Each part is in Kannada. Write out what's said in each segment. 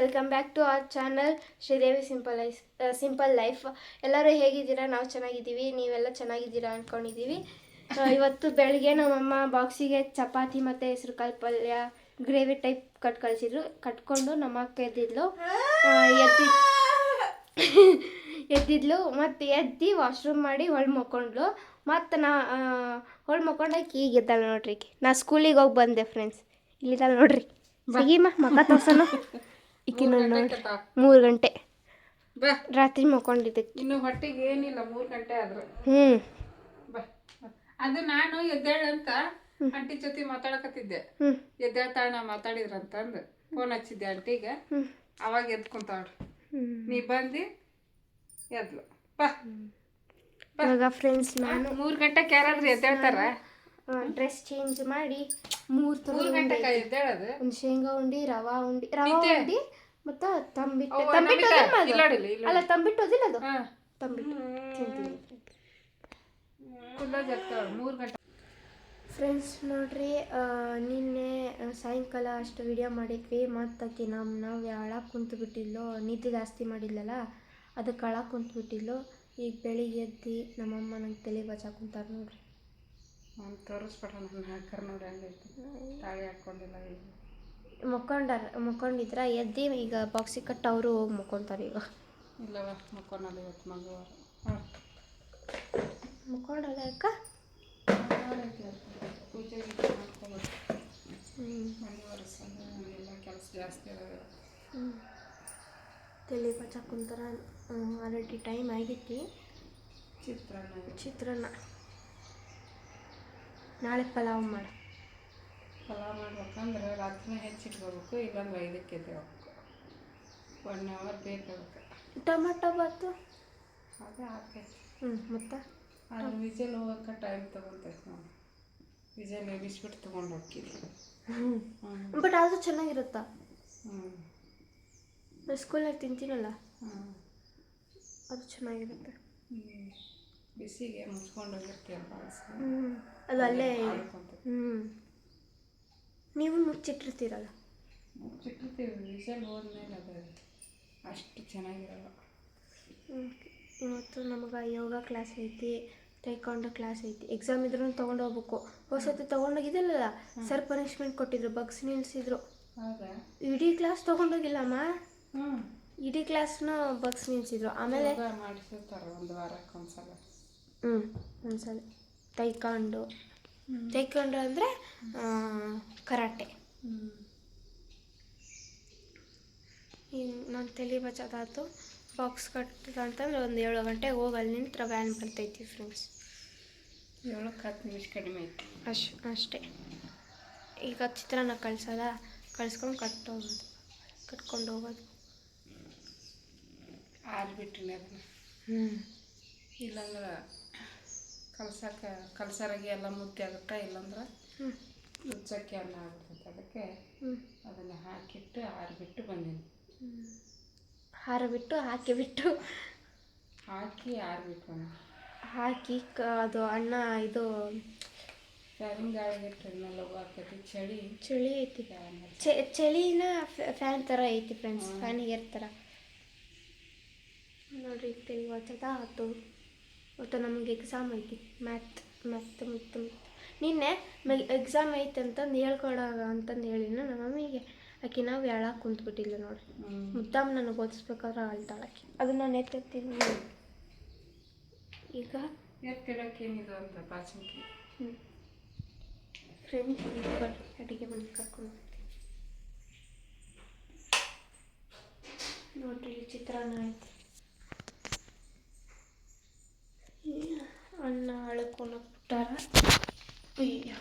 Welcome back to our channel Sridevi simple life simple life ಎಲ್ಲರೂ ಹೇಗಿದ್ದೀರಾ? ನಾವು ಚೆನ್ನಾಗಿದ್ದೀವಿ. ನೀವೆಲ್ಲ ಚೆನ್ನಾಗಿದ್ದೀರಾ ಅಂದ್ಕೊಂಡಿದ್ದೀವಿ ಇವತ್ತು ಬೆಳಗ್ಗೆ ನಮ್ಮಮ್ಮ ಬಾಕ್ಸಿಗೆ ಚಪಾತಿ ಮತ್ತು ಹೆಸರು ಕಾಳು ಪಲ್ಯ ಗ್ರೇವಿ ಟೈಪ್ ಕಟ್ ಕಳಿಸಿದ್ರು. ಕಟ್ಕೊಂಡು ನಮ್ಮ ಅಕ್ಕ ಎದ್ದಿದ್ಲು. ಎದ್ದಿ ಎದ್ದಿದ್ಲು. ಮತ್ತು ಎದ್ದು ವಾಶ್ರೂಮ್ ಮಾಡಿ ಹೊಳ್ ಮಕ್ಕೊಂಡ್ಲು ಮತ್ತು ನಾ ಹೊಳ್ ಮಕ್ಕೊಂಡಾಕಿ ಈಗ ಎದ್ದಾಳೆ ನೋಡ್ರಿ ನಾ ಸ್ಕೂಲಿಗೆ ಹೋಗಿ ಬಂದೆ ಫ್ರೆಂಡ್ಸ್ ಇಲ್ಲಿದ್ದಾಳೆ ನೋಡ್ರಿ. ಸಗೀಮ ಮಕ್ಕ ತೋರ್ಸನು. ಈಕಿ ನೋಡ್ರಿ ಮೂರು ಗಂಟೆ. ಬಾ. ರಾತ್ರಿ ಮಕ್ಕೊಂಡಿದ್ದಕ್ಕೆ ಇನ್ನು ಹೊಟ್ಟೆಗೆ ಏನಿಲ್ಲ ಮೂರು ಗಂಟೆ ಆದ್ರು. ಹ್ಞೂ. ಅದು ನಾನು ಎದ್ದೇಳಂತ ಆಂಟಿ ಜೊತೆ ಮಾತಾಡಕತ್ತಿದ್ದೆ. ಎದ್ದೇಳ್ತಾಳ ನಾ ಮಾತಾಡಿದ್ರಂತಂದು ಫೋನ್ ಹಚ್ಚಿದ್ದೆ ಆಂಟಿಗೆ. ಅವಾಗ ಎದ್ದು ಕುಂತಾವ್ರು ಹ್ಞೂ ನೀ ಬಂದು ಎದ್ಲು. ಬಾ. ಇವಾಗ ಫ್ರೆಂಡ್ಸ್ ನಾನು. ಮೂರು ಗಂಟೆಗೆ ಯಾರಾದ್ರೂ ಎದ್ದೇಳ್ತಾರ? ಡ್ರೆಸ್ ಚೇಂಜ್ ಮಾಡಿ ಮೂರು ಥರ ಮೂರ್ ಎದ್ದೇಳದು ಒಂದು ಶೇಂಗಾ ಉಂಡಿ ರವಾ ಉಂಡಿ ರವಾ? ಉಂಡಿ ಮತ್ತ ತಂಬಿಟ್ಟು. ಅವ್ವ, ತಂಬಿಟ್ಟು ಅದು? ಇಲ್ಲ ಇಲ್ಲ ಅಲ್ಲ ತಂಬಿಟ್ಟು ಅದು? ಹಾ ತಂಬಿಟ್ಟು ತಿಂತೀನಿ. ಕುಲ್ಲ ಜಗ್ತಾಳ ಮೂರ್ ಗಂಟೆ. ಫ್ರೆಂಡ್ಸ್ ನೋಡ್ರಿ ಆ, ನಿನ್ನೆ ಆ, ಸಾಯಂಕಾಲ ಅಷ್ಟು ವಿಡಿಯೋ ಮಾಡಿದ್ವಿ. ಮತ್ತು ನಮ್ಮ ನಾವು ಯಾಳ ಕುಂತು ಬಿಟ್ಟಿಲ್ಲೋ ನಿದ್ದೆ ಜಾಸ್ತಿ ಮಾಡಿಲ್ಲಲ್ಲ ಅದಕ್ಕೆ ಅಳ ಕುಂತು ಬಿಟ್ಟಿಲ್ಲೋ ಈಗ ಬೆಳಿಗ್ಗೆ ಎದ್ದು ನಮ್ಮಮ್ಮ ನಂಗೆ ತಲೆ ಬಚ್ಚ ಕುಂತಾರೆ ನೋಡ್ರಿ. ನಾನು ತೋರಿಸ್ಬೇಡ ನನ್ನ ಹಾಕರ್ ನೋಡಿ ಹಂಗೈತಿ ತಾಳಿ ಹಾಕೊಂಡಿಲ್ಲ ಈಗ. ಮಕ್ಕೊಂಡಾರ ಮಕ್ಕೊಂಡಿದ್ರ? ಎದ್ದು ಈಗ ಬಾಕ್ಸಿಗೆ ಕಟ್ ಅವರು ಹೋಗಿ ಮಕ್ಕೊಂತಾರೆ ಈಗ. ಇಲ್ಲವ ಮಕ್ಕೊನಲ್ಲ ಇವತ್ತು ಮಂಗಳವಾರ. ಹಾಂ. ಮಕ್ಕೊಂಡಲ್ಲ ಯಾಕ ಪೂಜೆ ಮಾಡ್ಕೊಬೇಕು ಹ್ಞೂ ಮನೆ ಒರೆಸೋದು ಎಲ್ಲ ಕೆಲಸ ಜಾಸ್ತಿ ಅದಾವೆ ತಲೆ ಪಚ್ಚ ಕುಂತಾರ ಆಲ್ರೆಡಿ ಟೈಮ್ ಆಗೈತಿ ಚಿತ್ರಾನ್ನ. ಚಿತ್ರಾನ್ನ. ನಾಳೆ ಪಲಾವ್ ಮಾಡು. ಪಲಾವ್ ಮಾಡ್ಬೇಕಂದ್ರೆ ರಾತ್ರಿ ಹೆಚ್ಚಿಟ್ಕೋಬೇಕು ಇಲ್ಲಾಂದ್ರೆ ಐದಕ್ಕೆ ಎದ್ದೇಳ್ಬೇಕು. ಒನ್ ಅವರ್ ಬೇಕಾಗುತ್ತೆ. ಟೊಮೆಟೊ ಬಾತು? ಅದೇ ಹಾಕೈತಿ ಹ್ಞೂ ಮತ್ತೆ? ಅದು ವಿಜಲ್ ಹೋಗೋಕೆ ಟೈಮ್ ತೊಗೊತೈತೆ ನಾವು ವಿಜಲ್ ಬಿಸ್ಬಿಟ್ಟು ತೊಗೊಂಡು ಹೋಗ್ತೀವಿ ಹ್ಞೂ ಬಟ್ ಅದು ಚೆನ್ನಾಗಿರುತ್ತಾ? ಹ್ಞೂ ಸ್ಕೂಲಲ್ಲಿ ತಿಂತೀನಲ್ಲ? ಹ್ಞೂ ಅದು ಚೆನ್ನಾಗಿರುತ್ತೆ. ಹ್ಞೂ ಬಿಸಿಗೆ ಮುಚ್ಕೊಂಡು ಅದು ಅಲ್ಲೇ ಹ್ಞೂ ನೀವು ಮುಚ್ಚಿಟ್ಟಿರ್ತೀರಲ್ಲ? ಮುಚ್ಚಿಟ್ಟಿರ್ತೀವಿ ವಿಜಲ್ ಹೋದ್ಮೇಲೆ ಅದು ಅಷ್ಟು ಚೆನ್ನಾಗಿರಲ್ಲ. ಇವತ್ತು ನಮಗೆ ಯೋಗ ಕ್ಲಾಸ್ ಐತಿ ತೈಕೊಂಡ ಕ್ಲಾಸ್ ಐತಿ. ಎಕ್ಸಾಮ್ ಇದ್ರೂ ತೊಗೊಂಡು ಹೋಗ್ಬೇಕು. ಹೊಸತಿ ತೊಗೊಂಡೋಗಿದ್ದಲ್ಲ ಸರ್ ಪನಿಷ್ಮೆಂಟ್ ಕೊಟ್ಟಿದ್ರು ಬಗ್ಸ್ ನಿಲ್ಸಿದ್ರು. ಹೌದಾ? ಇಡೀ ಕ್ಲಾಸ್ ತೊಗೊಂಡೋಗಿಲ್ಲ ಅಮ್ಮ ಇಡೀ ಕ್ಲಾಸ್ನು ಬಗ್ಸ್ ನಿಲ್ಲಿಸಿದ್ರು ಆಮೇಲೆ ಮಾಡಿಸಿರ್ತಾರೆ ಒಂದು ವಾರಕ್ಕೆ ಒಂದ್ಸಲ ಹ್ಞೂ ಒಂದ್ಸಲ. ತೈಕಾಂಡು. ತೈಕಾಂಡು ಅಂದರೆ ಕರಾಟೆ. ಹ್ಞೂ ಈಗ ನಾನು ತಲೆ ಬಚ್ಚೋದಾಯ್ತು ಬಾಕ್ಸ್ ಕಟ್ ಅಂತಂದ್ರೆ ಒಂದು ಏಳು ಗಂಟೆಗೆ ಹೋಗಿ ಅಲ್ಲಿ ನಿಂತ್ರ ವ್ಯಾನ್ ಬರ್ತೈತಿ ಫ್ರೆಂಡ್ಸ್ ಏಳಕ್ಕೆ ಹತ್ತು ನಿಮಿಷ ಕಡಿಮೆ ಐತಿ. ಅಶ್ ಅಷ್ಟೇ. ಈಗ ಚಿತ್ರಾನ್ನ ಕಳ್ಸಲ್ಲ? ಕಳ್ಸ್ಕೊಂಡು ಕಟ್ಟೋಗೋದು ಕಟ್ಕೊಂಡು ಹೋಗೋದು. ಆರ್ಬಿಟ್ಟಿನಿ ಅದನ್ನ ಹ್ಞೂ ಇಲ್ಲಾಂದ್ರೆ ಕಲ್ಸಕ್ಕೆ ಕಲ್ಸರಾಗಿ ಎಲ್ಲ ಮುದ್ದೆ ಆಗುತ್ತೆ ಇಲ್ಲಾಂದ್ರೆ ಹ್ಞೂ ನುಚ್ಚಕ್ಕೆ ಅನ್ನ ಆಗ್ಬಿಡ್ತೈತೆ ಅದಕ್ಕೆ ಅದನ್ನು ಹಾಕಿಟ್ಟು ಆರಿಬಿಟ್ಟು ಬಂದೀನಿ. ಹಾರಬಿಟ್ಟು ಹಾಕಿಬಿಟ್ಟು ಹಾಕಿ ಬಿಟ್ಟು. ಹಾಕಿ ಆರಿಬಿಟ್ಟು ಹಾಕಿ ಕ ಅದು ಅಣ್ಣ ಇದು ಫ್ಯಾನ್ ಗಾಳಿಗೆ ಹೋಗಾಕೈತಿ ಚಳಿ. ಚಳಿ ಐತಿ. ಚಳಿನ ಫ್ಯಾನ್ ಥರ ಐತಿ ಫ್ರೆಂಡ್ಸ್ ಫ್ಯಾನಿಗೆ ಇರ್ತಾರ. ನೋಡ್ರಿ ತೆಗಿ ಚದ ಆತು ಮತ್ತು ನಮಗೆ ಎಕ್ಸಾಮ್ ಐತಿ. ಮ್ಯಾಥ್ ಮ್ಯಾತ್ ಮತ್ತು ನಿನ್ನೆ ಎಕ್ಸಾಮ್ ಐತೆ ಅಂತಂದು ಹೇಳ್ಕೊಡಾಗ ಅಂತಂದು ಹೇಳಿನ ನಮ್ಮ ಮಮ್ಮಿಗೆ ಆಕೆ ನಾವು ಹೇಳಕ್ಕೆ ಕುಂತ್ಬಿಟ್ಟಿಲ್ಲ ನೋಡಿ. ಹ್ಞೂ ಮುದ್ದಾಮ್ ನನಗೆ ಓದಿಸ್ಬೇಕಾದ್ರೆ ಅಳ್ತಾಳಕ್ಕೆ ಅದು ನಾನು ಎತ್ತೆತ್ತೀನಿ ಈಗ? ಅಂತ ಪಾಚಂಕಿ ಫ್ರೆಂಡ್ಸ್ ಅಡುಗೆ ಮನೆ ಕರ್ಕೊಂಡು ಹೋಗ್ತೀನಿ. ನೋಡ್ರಿ ಚಿತ್ರಾನ್ನ ಐತಿ ಈ ಅನ್ನ ಅಳ್ಕೊಂಡು ಬಿಟ್ಟಾರ ಅಯ್ಯ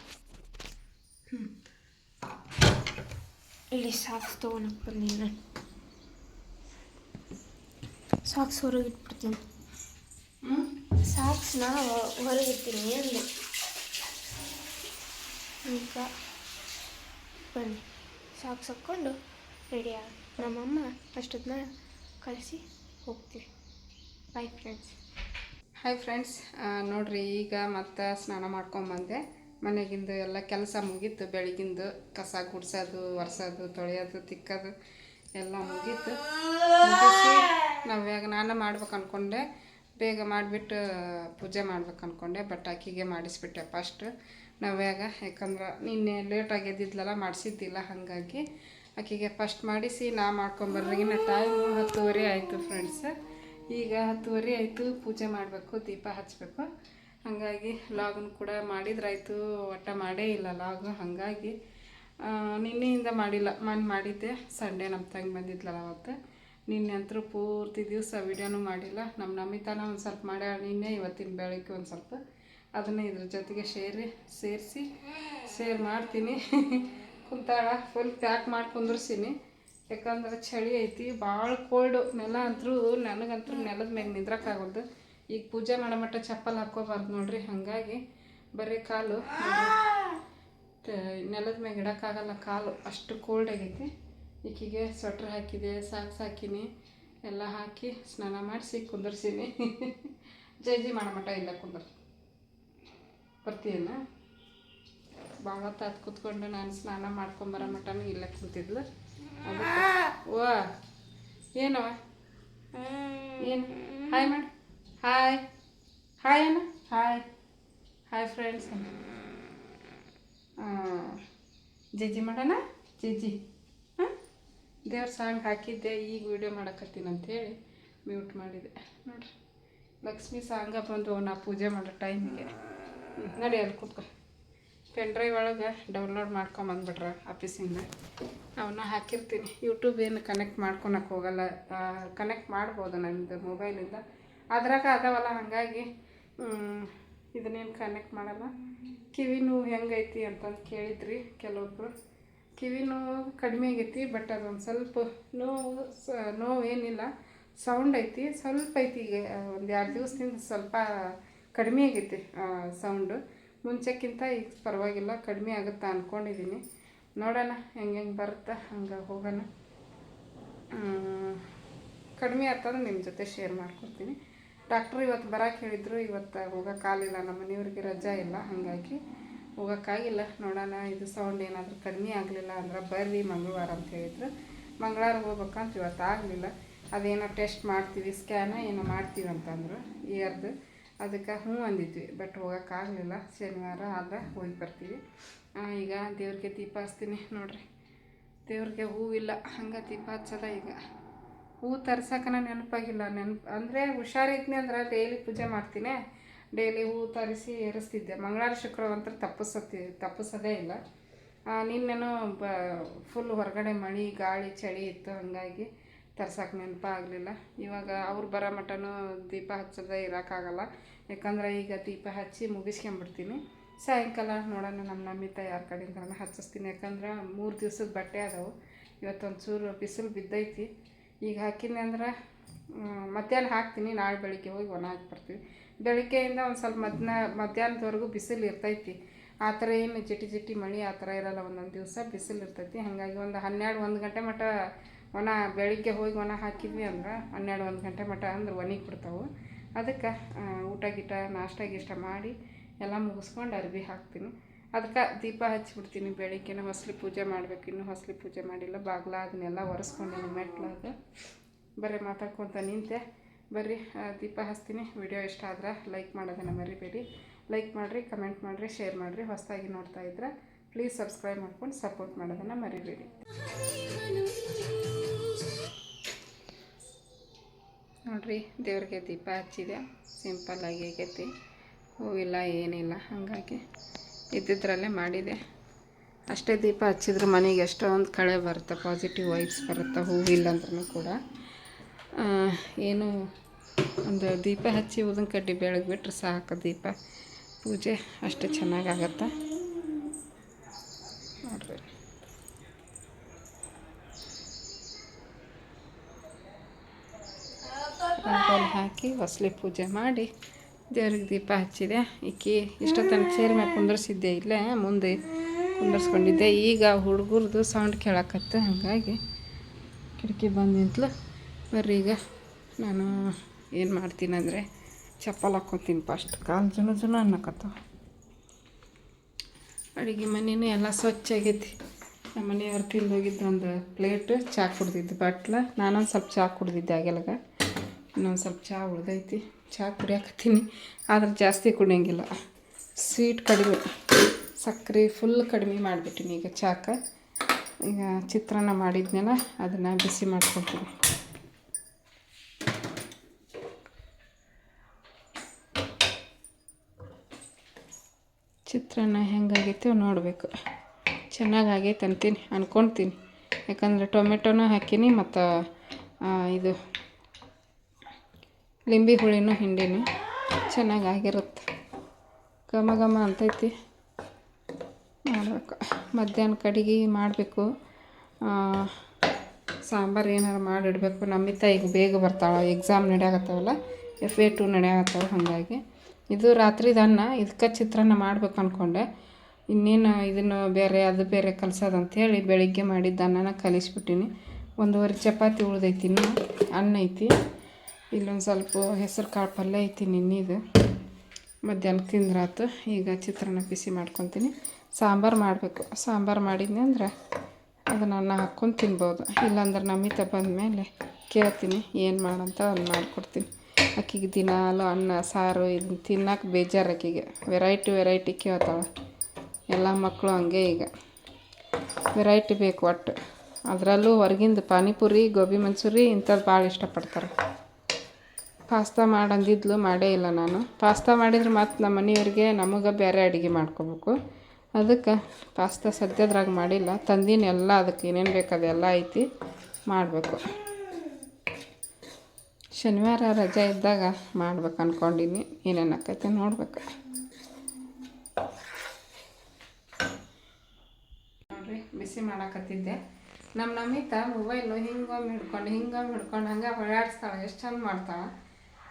ಹ್ಞೂ ಇಲ್ಲಿ ಸಾಕ್ಸ್ ತೊಗೊಳಕ್ಕೆ ಬಂದೀನಿ ಸಾಕ್ಸ್ ಹೊರಗೆ ಇಟ್ಬಿಡ್ತೀನಿ. ಸಾಕ್ಸ್ನ ಹೊರಗೆ ಇಡ್ತೀನಿ ಅಂದೆ. ಈಗ ಬನ್ನಿ. ಸಾಕ್ಸ್ ಹಾಕ್ಕೊಂಡು ರೆಡಿ ಆಗ ನಮ್ಮಮ್ಮ ಅಷ್ಟೊತ್ತನ್ನ ಕಳಿಸಿ ಹೋಗ್ತೀವಿ. ಬಾಯ್ ಫ್ರೆಂಡ್ಸ್ ಹಾಯ್ ಫ್ರೆಂಡ್ಸ್ ನೋಡ್ರಿ, ಈಗ ಮತ್ತೆ ಸ್ನಾನ ಮಾಡ್ಕೊಂಬಂದೆ ಮನೆಗಿಂದು ಎಲ್ಲ ಕೆಲಸ ಮುಗೀತು. ಬೆಳಗಿಂದು ಕಸ ಗುಡ್ಸೋದು, ಒರೆಸೋದು, ತೊಳೆಯೋದು, ತಿಕ್ಕೋದು ಎಲ್ಲ ಮುಗೀತು. ಮುಗಿಸಿ ನಾವ್ಯಾಗ ನಾನು ಮಾಡ್ಬೇಕು ಅಂದ್ಕೊಂಡೆ ಬೇಗ ಮಾಡಿಬಿಟ್ಟು ಪೂಜೆ ಮಾಡ್ಬೇಕು ಅಂದ್ಕೊಂಡೆ ಬಟ್ ಆಕಿಗೆ ಮಾಡಿಸ್ಬಿಟ್ಟೆ ಫಸ್ಟ್ ನಾವ್ಯಾಗ ಯಾಕಂದ್ರೆ ನಿನ್ನೆ ಲೇಟಾಗಿ ಎದ್ದಿದ್ಲಲ್ಲ ಮಾಡಿಸಿದ್ದಿಲ್ಲ ಹಾಗಾಗಿ. ಅಕ್ಕಿಗೆ ಫಸ್ಟ್ ಮಾಡಿಸಿ ನಾ ಮಾಡ್ಕೊಂಬರ್ರಿಗಿನ ಟೈಮ್ ಹತ್ತುವರೆ ಆಯಿತು ಫ್ರೆಂಡ್ಸ್ ಈಗ ಹತ್ತುವರೆ ಆಯಿತು, ಪೂಜೆ ಮಾಡಬೇಕು, ದೀಪ ಹಚ್ಚಬೇಕು ಹಾಗಾಗಿ ಲಾಗನ್ ಕೂಡ ಮಾಡಿದ್ರಾಯ್ತು, ಒಟ್ಟ ಮಾಡೇ ಇಲ್ಲ ಲಾಗು, ಹಾಗಾಗಿ ನಿನ್ನೆಯಿಂದ ಮಾಡಿಲ್ಲ. ಮನ್ ಮಾಡಿದ್ದೆ, ಸಂಡೇ ನಮ್ಮ ತಂಗಿ ಬಂದಿದ್ಲಲ್ಲ ಅವತ್ತು. ನಿನ್ನೆ ಅಂತರೂ ಪೂರ್ತಿ ದಿವಸ ವಿಡಿಯೋನೂ ಮಾಡಿಲ್ಲ. ನಮ್ಮ ನಮಿತಾನ ಒಂದು ಸ್ವಲ್ಪ ಮಾಡ್ಯಾಳ ನಿನ್ನೆ, ಇವತ್ತಿನ ಬೆಳಗ್ಗೆ ಒಂದು ಸ್ವಲ್ಪ. ಅದನ್ನು ಇದ್ರ ಜೊತೆಗೆ ಸೇರಿ, ಸೇರಿಸಿ ಶೇರ್ ಮಾಡ್ತೀನಿ. ಕುಂತಾಳ ಫುಲ್ ಪ್ಯಾಕ್ ಮಾಡಿ ಕುಂದ್ರಸೀನಿ ಯಾಕಂದ್ರೆ ಚಳಿ ಐತಿ ಭಾಳ ಕೋಲ್ಡು ನೆಲ ಅಂತರೂ ನನಗಂತೂ ನೆಲದ ಮ್ಯಾಗ ನಿಂದ್ರಕ್ಕಾಗೋದು ಈಗ ಪೂಜೆ ಮಾಡೋ ಮಟ್ಟ ಚಪ್ಪಲ್ ಹಾಕ್ಕೋಬಾರ್ದು ನೋಡ್ರಿ, ಹಾಗಾಗಿ ಬರೀ ಕಾಲು. ನೆಲದ ಮ್ಯಾಗ ಇಡೋಕ್ಕಾಗಲ್ಲ ಕಾಲು, ಅಷ್ಟು ಕೋಲ್ಡ್ ಆಗೈತಿ. ಈಕಿಗೆ ಸ್ವೆಟ್ರ್ ಹಾಕಿದೆ ಸಾಕ್ಸ್ ಹಾಕಿನಿ, ಎಲ್ಲ ಹಾಕಿ ಸ್ನಾನ ಮಾಡಿಸಿ ಕುಂದರ್ಸೀನಿ. ಜೈಜಿ ಮಾಡೋ ಮಟ್ಟ ಇಲ್ಲ ಕುಂದರ್. ಬರ್ತೀಯನ? ಭಾಳ ತಾತ್ ಕೂತ್ಕೊಂಡು ನಾನು ಸ್ನಾನ ಮಾಡ್ಕೊಂಬರೋ ಮಟ್ಟನೂ ಇಲ್ಲೇ ಕುಂತಿದ್ಲು. ಓ ಏನವ ಏನು? ಹಾಯ್ ಮಾಡಿ. ಹಾಯ್ ಹಾಯ್ ಅಣ್ಣ? ಹಾಯ್ ಹಾಯ್ ಫ್ರೆಂಡ್ಸ್ ಜಜ್ಜಿ ಮಾಡೋಣ? ಜಿಜಿ. ಹಾಂ? ದೇವ್ರ ಸಾಂಗ್ ಹಾಕಿದ್ದೆ, ಈಗ ವೀಡಿಯೋ ಮಾಡಕತ್ತೀನಿ ಅಂಥೇಳಿ ಮ್ಯೂಟ್ ಮಾಡಿದೆ. ನೋಡಿರಿ. ಲಕ್ಷ್ಮಿ ಸಾಂಗ ಬಂದು ನಾ ಪೂಜೆ ಮಾಡೋ ಟೈಮಿಗೆ ನಡಿ ಅಲ್ಲಿ ಕೂತ್ಕೊ. ಪೆನ್ ಡ್ರೈವ್ ಒಳಗೆ ಡೌನ್ಲೋಡ್ ಮಾಡ್ಕೊಂಬಂದ್ಬಿಟ್ರೆ ಆಫೀಸಿಂದ ಅವನ್ನ ಹಾಕಿರ್ತೀನಿ. ಯೂಟ್ಯೂಬ್ ಏನು ಕನೆಕ್ಟ್ ಮಾಡ್ಕೊಳಕ್ಕೆ ಹೋಗಲ್ಲ ಕನೆಕ್ಟ್ ಮಾಡ್ಬೋದು ನನ್ನದು ಮೊಬೈಲಿಂದ ಅದ್ರಾಗ ಅದಾವಲ್ಲ, ಹಾಗಾಗಿ ಇದನ್ನೇನು ಕನೆಕ್ಟ್ ಮಾಡಲ್ಲ. ಕಿವಿ ನೋವು ಹೆಂಗೈತಿ ಅಂತಂದು ಕೇಳಿದ್ರಿ ಕೆಲವೊಬ್ಬರು ಕಿವಿ ನೋವು ಕಡಿಮೆ ಆಗೈತಿ ಬಟ್ ಅದೊಂದು ಸ್ವಲ್ಪ ನೋವು, ಸ, ನೋವು ಏನಿಲ್ಲ. ಸೌಂಡ್ ಐತಿ, ಸ್ವಲ್ಪ ಐತಿ ಈಗ, ಒಂದು ಎರಡು ದಿವಸದಿಂದ ಸ್ವಲ್ಪ ಕಡಿಮೆ ಆಗೈತಿ ಸೌಂಡು ಮುಂಚೆಕ್ಕಿಂತ ಈಗ ಪರವಾಗಿಲ್ಲ, ಕಡಿಮೆ ಆಗುತ್ತಾ ಅಂದ್ಕೊಂಡಿದ್ದೀನಿ ನೋಡೋಣ ಹೆಂಗೆ ಹೆಂಗೆ ಬರುತ್ತಾ, ಹಂಗೆ ಹೋಗೋಣ. ಕಡಿಮೆ ಆಗ್ತಂದ್ರೆ ನಿಮ್ಮ ಜೊತೆ ಶೇರ್ ಮಾಡ್ಕೊಡ್ತೀನಿ. ಡಾಕ್ಟ್ರು ಇವತ್ತು ಬರೋಕೆ ಹೇಳಿದ್ರು, ಇವತ್ತು ಹೋಗೋಕ್ಕಾಗಲಿಲ್ಲ ನಮ್ಮ ಮನೆಯವ್ರಿಗೆ ರಜಾ ಇಲ್ಲ, ಹಾಗಾಗಿ ಹೋಗೋಕ್ಕಾಗಿಲ್ಲ ನೋಡೋಣ, ಇದು ಸೌಂಡ್ ಏನಾದರೂ ಕಡಿಮೆ ಆಗಲಿಲ್ಲ ಅಂದ್ರೆ ಬರ್ರಿ ಮಂಗಳವಾರ ಅಂತ ಹೇಳಿದ್ರು. ಮಂಗಳವಾರ ಹೋಗ್ಬೇಕಂತ ಇವತ್ತು ಆಗಲಿಲ್ಲ. ಅದೇನೋ ಟೆಸ್ಟ್ ಮಾಡ್ತೀವಿ ಸ್ಕ್ಯಾನ ಏನೋ ಮಾಡ್ತೀವಿ ಅಂತಂದರು ಇಯರ್ದು ಅದಕ್ಕೆ ಹ್ಞೂ ಅಂದಿದ್ವಿ ಬಟ್ ಹೋಗೋಕ್ಕಾಗಲಿಲ್ಲ ಶನಿವಾರ ಆದ್ರೆ ಹೋಗಿ ಬರ್ತೀವಿ. ಈಗ ದೇವ್ರಿಗೆ ದೀಪ ಹಚ್ತೀನಿ ನೋಡ್ರಿ. ದೇವ್ರಿಗೆ ಹೂವಿಲ್ಲ ಹಂಗೆ ದೀಪ ಹಚ್ಚದ ಈಗ. ಹೂ ತರ್ಸಕ್ಕನ ನೆನಪಾಗಿಲ್ಲ. ನೆನಪು ಅಂದರೆ ಹುಷಾರಿದ್ನಿ ಅಂದ್ರೆ ಡೈಲಿ ಪೂಜೆ ಮಾಡ್ತೀನಿ. ಡೈಲಿ ಹೂ ತರಿಸಿ ಏರಿಸ್ತಿದ್ದೆ. ಮಂಗಳವಾರ, ಶುಕ್ರವಾರ ಅಂತ ತಪ್ಪಿಸತ್ತಿ ತಪ್ಪಿಸೋದೇ ಇಲ್ಲ. ನಿನ್ನೆನೂ ಬ ಫುಲ್ ಹೊರಗಡೆ ಮಳೆ, ಗಾಳಿ, ಚಳಿ ಇತ್ತು ಹಾಗಾಗಿ. ತರ್ಸಕ್ಕೆ ನೆನಪಾಗಲಿಲ್ಲ. ಇವಾಗ ಅವ್ರು ಬರೋ ಮಟನೂ ದೀಪ ಹಚ್ಚೋದೇ ಇರೋಕ್ಕಾಗಲ್ಲ. ಯಾಕಂದ್ರೆ ಈಗ ದೀಪ ಹಚ್ಚಿ ಮುಗಿಸ್ಕೊಂಬಿಡ್ತೀನಿ. ಸಾಯಂಕಾಲ ನೋಡೋಣ ನಮ್ಮ ನಮ್ಮಿತ ಯಾರ ಕಡೆಯಿಂದ ಹಚ್ಚಿಸ್ತೀನಿ. ಯಾಕಂದ್ರೆ ಮೂರು ದಿವ್ಸದ ಬಟ್ಟೆ ಅದಾವು. ಇವತ್ತೊಂದು ಚೂರು ಬಿಸಿಲು ಬಿದ್ದೈತಿ. ಈಗ ಹಾಕಿನಿ ಅಂದ್ರೆ ಮಧ್ಯಾಹ್ನ ಹಾಕ್ತೀನಿ. ನಾಳೆ ಬೆಳಿಗ್ಗೆ ಹೋಗಿ ಒಣ ಹಾಕಿ ಬರ್ತೀವಿ. ಬೆಳಿಗ್ಗೆಯಿಂದ ಒಂದು ಸ್ವಲ್ಪ ಮಧ್ಯಾಹ್ನ, ಮಧ್ಯಾಹ್ನದವರೆಗೂ ಬಿಸಿಲು ಇರ್ತೈತಿ. ಆ ಥರ ಏನು ಜಿಟಿ ಜಿಟಿ ಮಳೆ ಆ ಥರ ಇರೋಲ್ಲ. ಒಂದೊಂದು ದಿವಸ ಬಿಸಿಲು ಇರ್ತೈತಿ. ಹಾಗಾಗಿ ಒಂದು ಹನ್ನೆರಡು, ಒಂದು ಗಂಟೆ ಮಟ್ಟ ಒಣ ಬೆಳಿಗ್ಗೆ ಹೋಗಿ ಒಣ ಹಾಕಿದ್ವಿ ಅಂದ್ರೆ ಹನ್ನೆರಡು ಒಂದು ಗಂಟೆ ಮಟ್ಟ ಅಂದ್ರೆ ಒಣಗಿ ಬಿಡ್ತಾವೆ. ಅದಕ್ಕೆ ಊಟ ಗೀಟ ನಾಷ್ಟ ಗೀಷ್ಟ ಮಾಡಿ ಎಲ್ಲ ಮುಗಿಸ್ಕೊಂಡು ಅರ್ಬಿ ಹಾಕ್ತೀನಿ. ಅದಕ್ಕೆ ದೀಪ ಹಚ್ಚಿಬಿಡ್ತೀನಿ ಬೆಳಿಗ್ಗೆನ ಹೊಸಲಿ ಪೂಜೆ ಮಾಡಬೇಕು, ಇನ್ನೂ ಹೊಸಲಿ ಪೂಜೆ ಮಾಡಿಲ್ಲ, ಬಾಗ್ಲ ಅದನ್ನೆಲ್ಲ ಒರೆಸ್ಕೊಂಡಿನಿ ಮೆಟ್ಲಾಗ. ಬರೀ ಮಾತಾಡ್ಕೊತ ನಿಂತೆ. ಬರ್ರಿ ದೀಪ ಹಚ್ತೀನಿ. ವಿಡಿಯೋ ಇಷ್ಟ ಆದ್ರೆ ಲೈಕ್ ಮಾಡೋದನ್ನು ಮರಿಬೇಡಿ. ಲೈಕ್ ಮಾಡಿರಿ, ಕಮೆಂಟ್ ಮಾಡಿರಿ, ಶೇರ್ ಮಾಡಿರಿ, ಹೊಸದಾಗಿ ನೋಡ್ತಾ ಇದ್ರೆ, ಪ್ಲೀಸ್ ಸಬ್ಸ್ಕ್ರೈಬ್ ಮಾಡ್ಕೊಂಡು ಸಪೋರ್ಟ್ ಮಾಡೋದನ್ನು ಮರಿಬೇಡಿ. ನೋಡ್ರಿ, ದೇವ್ರಿಗೆ ದೀಪ ಹಚ್ಚಿದೆ. ಸಿಂಪಲ್ಲಾಗಿ ಆಗೈತಿ. ಹೂವಿಲ್ಲ, ಏನಿಲ್ಲ, ಹಾಗಾಗಿ ಇದ್ದಿದ್ರಲ್ಲೇ ಮಾಡಿದೆ. ಅಷ್ಟೇ ದೀಪ ಹಚ್ಚಿದ್ರೆ ಮನೆಗೆ ಎಷ್ಟೊಂದು ಕಳೆ ಬರುತ್ತೆ ಪಾಸಿಟಿವ್ ವೈಬ್ಸ್ ಬರುತ್ತೆ, ಹೂವಿಲ್ಲ ಅಂದ್ರೂ ಕೂಡ. ಏನು, ಒಂದು ದೀಪ ಹಚ್ಚಿ ಊದಿನ ಕಡ್ಡಿ ಬೆಳಗ್ಗೆ ಸಾಕು ದೀಪ. ಪೂಜೆ ಅಷ್ಟು ಚೆನ್ನಾಗಾಗತ್ತೆ ನೋಡ್ರಿ ರಂಗೋಲಿ ಹಾಕಿ ಹೊಸಲಿ ಪೂಜೆ ಮಾಡಿ ದೇವ್ರಿಗೆ ದೀಪ ಹಚ್ಚಿದೆ. ಈಕಿ ಇಷ್ಟೊತ್ತನ ಚೇರ್ ಮೇಲೆ ಕುಂದರ್ಸಿದ್ದೆ, ಇಲ್ಲೇ ಮುಂದೆ ಕುಂದರ್ಸ್ಕೊಂಡಿದ್ದೆ. ಈಗ ಹುಡುಗರದು ಸೌಂಡ್ ಕೇಳಕತ್ತೆ ಹಾಗಾಗಿ ಕಿಟಕಿ ಬಂದು ನಿಂತಲು. ಬರ್ರಿ ಈಗ, ನಾನು ಏನು ಮಾಡ್ತೀನಿ ಅಂದರೆ ಚಪ್ಪಲ್ ಹಾಕ್ಕೊತೀನಿ ಫಸ್ಟ್ ಕಾಲು ಜನ ಜನ ಅನ್ನಕತ್ತವ. ಅಡುಗೆ ಮನೆಯೂ ಎಲ್ಲ ಸ್ವಚ್ಛ ಆಗೈತಿ. ನಮ್ಮ ಮನೆಯವ್ರು ತಿಂದೋಗಿದ್ದು ಒಂದು ಪ್ಲೇಟ್ ಚಹಾ ಕುಡ್ದಿದ್ದು ಬಟ್ಲ. ನಾನೊಂದು ಸ್ವಲ್ಪ ಚಹಾ ಕುಡ್ದಿದ್ದೆ ಆಗೆಲ್ಗ ಇನ್ನೊಂದು ಸ್ವಲ್ಪ ಚಹಾ ಉಳ್ದೈತಿ. ಚಹಾ ಕುಡಿಯಾಕತ್ತೀನಿ. ಆದ್ರೆ ಜಾಸ್ತಿ ಕುಡಿಯೋಂಗಿಲ್ಲ. ಸ್ವೀಟ್ ಕಡಿಮೆ. ಸಕ್ಕರೆ ಫುಲ್ ಕಡಿಮೆ ಮಾಡಿಬಿಟ್ಟಿನಿ ಈಗ ಚಾಕ. ಈಗ ಚಿತ್ರಾನ್ನ ಮಾಡಿದ್ನಲ್ಲ, ಅದನ್ನು ಬಿಸಿ ಮಾಡ್ಕೊಳ್ತೀನಿ. ಚಿತ್ರಾನ್ನ ಹೆಂಗಾಗೈತೆ ನೋಡಬೇಕು. ಚೆನ್ನಾಗಿ ಆಗೈತೆ ಅಂತೀನಿ ಅಂದ್ಕೊಳ್ತೀನಿ ಯಾಕಂದರೆ ಟೊಮೆಟೊನೂ ಹಾಕೀನಿ ಮತ್ತು ಇದು ಲಿಂಬೆ ಹುಳಿನೂ ಹಿಂಡೀನಿ. ಚೆನ್ನಾಗಿ ಆಗಿರುತ್ತೆ ಘಮ ಘಮ ಅಂತೈತಿ. ಮಾಡ್ಬೇಕು. ಮಧ್ಯಾಹ್ನ ಕಡೆಗೆ ಮಾಡಬೇಕು. ಸಾಂಬಾರು ಏನಾರು ಮಾಡಿಡಬೇಕು. ನಮಿತ ಈಗ ಬೇಗ ಬರ್ತಾಳೆ. ಎಕ್ಸಾಮ್ ನಡೆಯಾಗತ್ತವಲ್ಲ ಎಫ್ ಎ ಟು ನಡೆಯಾಗತ್ತವ ಹಾಗಾಗಿ. ಇದು ರಾತ್ರಿ ಅನ್ನ ಇದಕ್ಕೆ ಚಿತ್ರಾನ್ನ ಮಾಡ್ಬೇಕು ಅಂದ್ಕೊಂಡೆ ಇನ್ನೇನು ಇದನ್ನು ಬೇರೆ, ಅದು ಬೇರೆ ಕಲಿಸೋದಂಥೇಳಿ ಬೆಳಿಗ್ಗೆ ಮಾಡಿದ್ದ ಅನ್ನನ ಕಲಿಸ್ಬಿಟ್ಟಿನಿ. ಒಂದೂವರೆ ಚಪಾತಿ ಉಳ್ದೈತಿ ಅನ್ನ ಐತಿ. ಇಲ್ಲೊಂದು ಸ್ವಲ್ಪ ಹೆಸರು ಕಾಳು ಪಲ್ಯ ಐತಿ ನಿನ್ನಿದು ಮಧ್ಯಾಹ್ನ ತಿಂದ್ರಾತು ಈಗ ಚಿತ್ರಾನ್ನ ಬಿಸಿ ಮಾಡ್ಕೊತೀನಿ. ಸಾಂಬಾರು ಮಾಡಬೇಕು. ಸಾಂಬಾರು ಮಾಡಿದ್ನಿ ಅಂದ್ರೆ ಅದನ್ನು ಅನ್ನ ಹಾಕ್ಕೊಂಡು ತಿನ್ಬೋದು. ಇಲ್ಲಾಂದ್ರೆ ನಮ್ಮಿತ ಬಂದಮೇಲೆ ಕೇಳ್ತೀನಿ ಏನು ಮಾಡಂತ ಅಲ್ಲಿ ಮಾಡಿಕೊಡ್ತೀನಿ. ಆಕಿಗೆ ದಿನಾಲು ಅನ್ನ, ಸಾರು ಇದನ್ನ ತಿನ್ನಕ್ಕೆ ಬೇಜಾರು ಆಕಿಗೆ ವೆರೈಟಿ ವೆರೈಟಿ ಕೇಳ್ತಾಳೆ. ಎಲ್ಲ ಮಕ್ಕಳು ಹಂಗೆ ಈಗ. ವೆರೈಟಿ ಬೇಕು ಒಟ್ಟು. ಅದರಲ್ಲೂ ಹೊರಗಿಂದ ಪಾನಿಪುರಿ, ಗೋಬಿ ಮಂಚೂರಿ ಇಂಥದ್ದು ಭಾಳ ಇಷ್ಟಪಡ್ತಾರೆ. ಪಾಸ್ತಾ ಮಾಡಂದಿದ್ಲು, ಮಾಡೇ ಇಲ್ಲ ನಾನು. ಪಾಸ್ತಾ ಮಾಡಿದ್ರೆ ಮತ್ತು ನಮ್ಮ ಮನೆಯವ್ರಿಗೆ ನಮಗೆ ಬೇರೆ ಅಡುಗೆ ಮಾಡ್ಕೋಬೇಕು. ಅದಕ್ಕೆ ಪಾಸ್ತಾ ಸದ್ಯದ್ರಾಗ ಮಾಡಿಲ್ಲ. ತಂದಿನ ಎಲ್ಲ, ಅದಕ್ಕೆ ಏನೇನು ಬೇಕು ಅದೆಲ್ಲ ಐತಿ, ಮಾಡಬೇಕು. ಶನಿವಾರ ರಜೆ ಇದ್ದಾಗ ಮಾಡ್ಬೇಕು ಅಂದ್ಕೊಂಡಿನಿ ಏನೇನು ಆಕೈತೆ ನೋಡ್ಬೇಕು. ನೋಡ್ರಿ, ಬಿಸಿ ಮಾಡಾಕತ್ತಿದ್ದೆ. ನಮ್ಮ ನಮಿತ ಮೊಬೈಲು ಹಿಂಗೊಮ್ಮೆ ಹಿಡ್ಕೊಂಡು ಹಿಂಗೊಮ್ಮೆ ಹಿಡ್ಕೊಂಡು ಹಂಗೆ ಓಡಾಡಿಸ್ತಾಳೆ ಎಷ್ಟು ಚಂದ ಮಾಡ್ತಾಳೆ.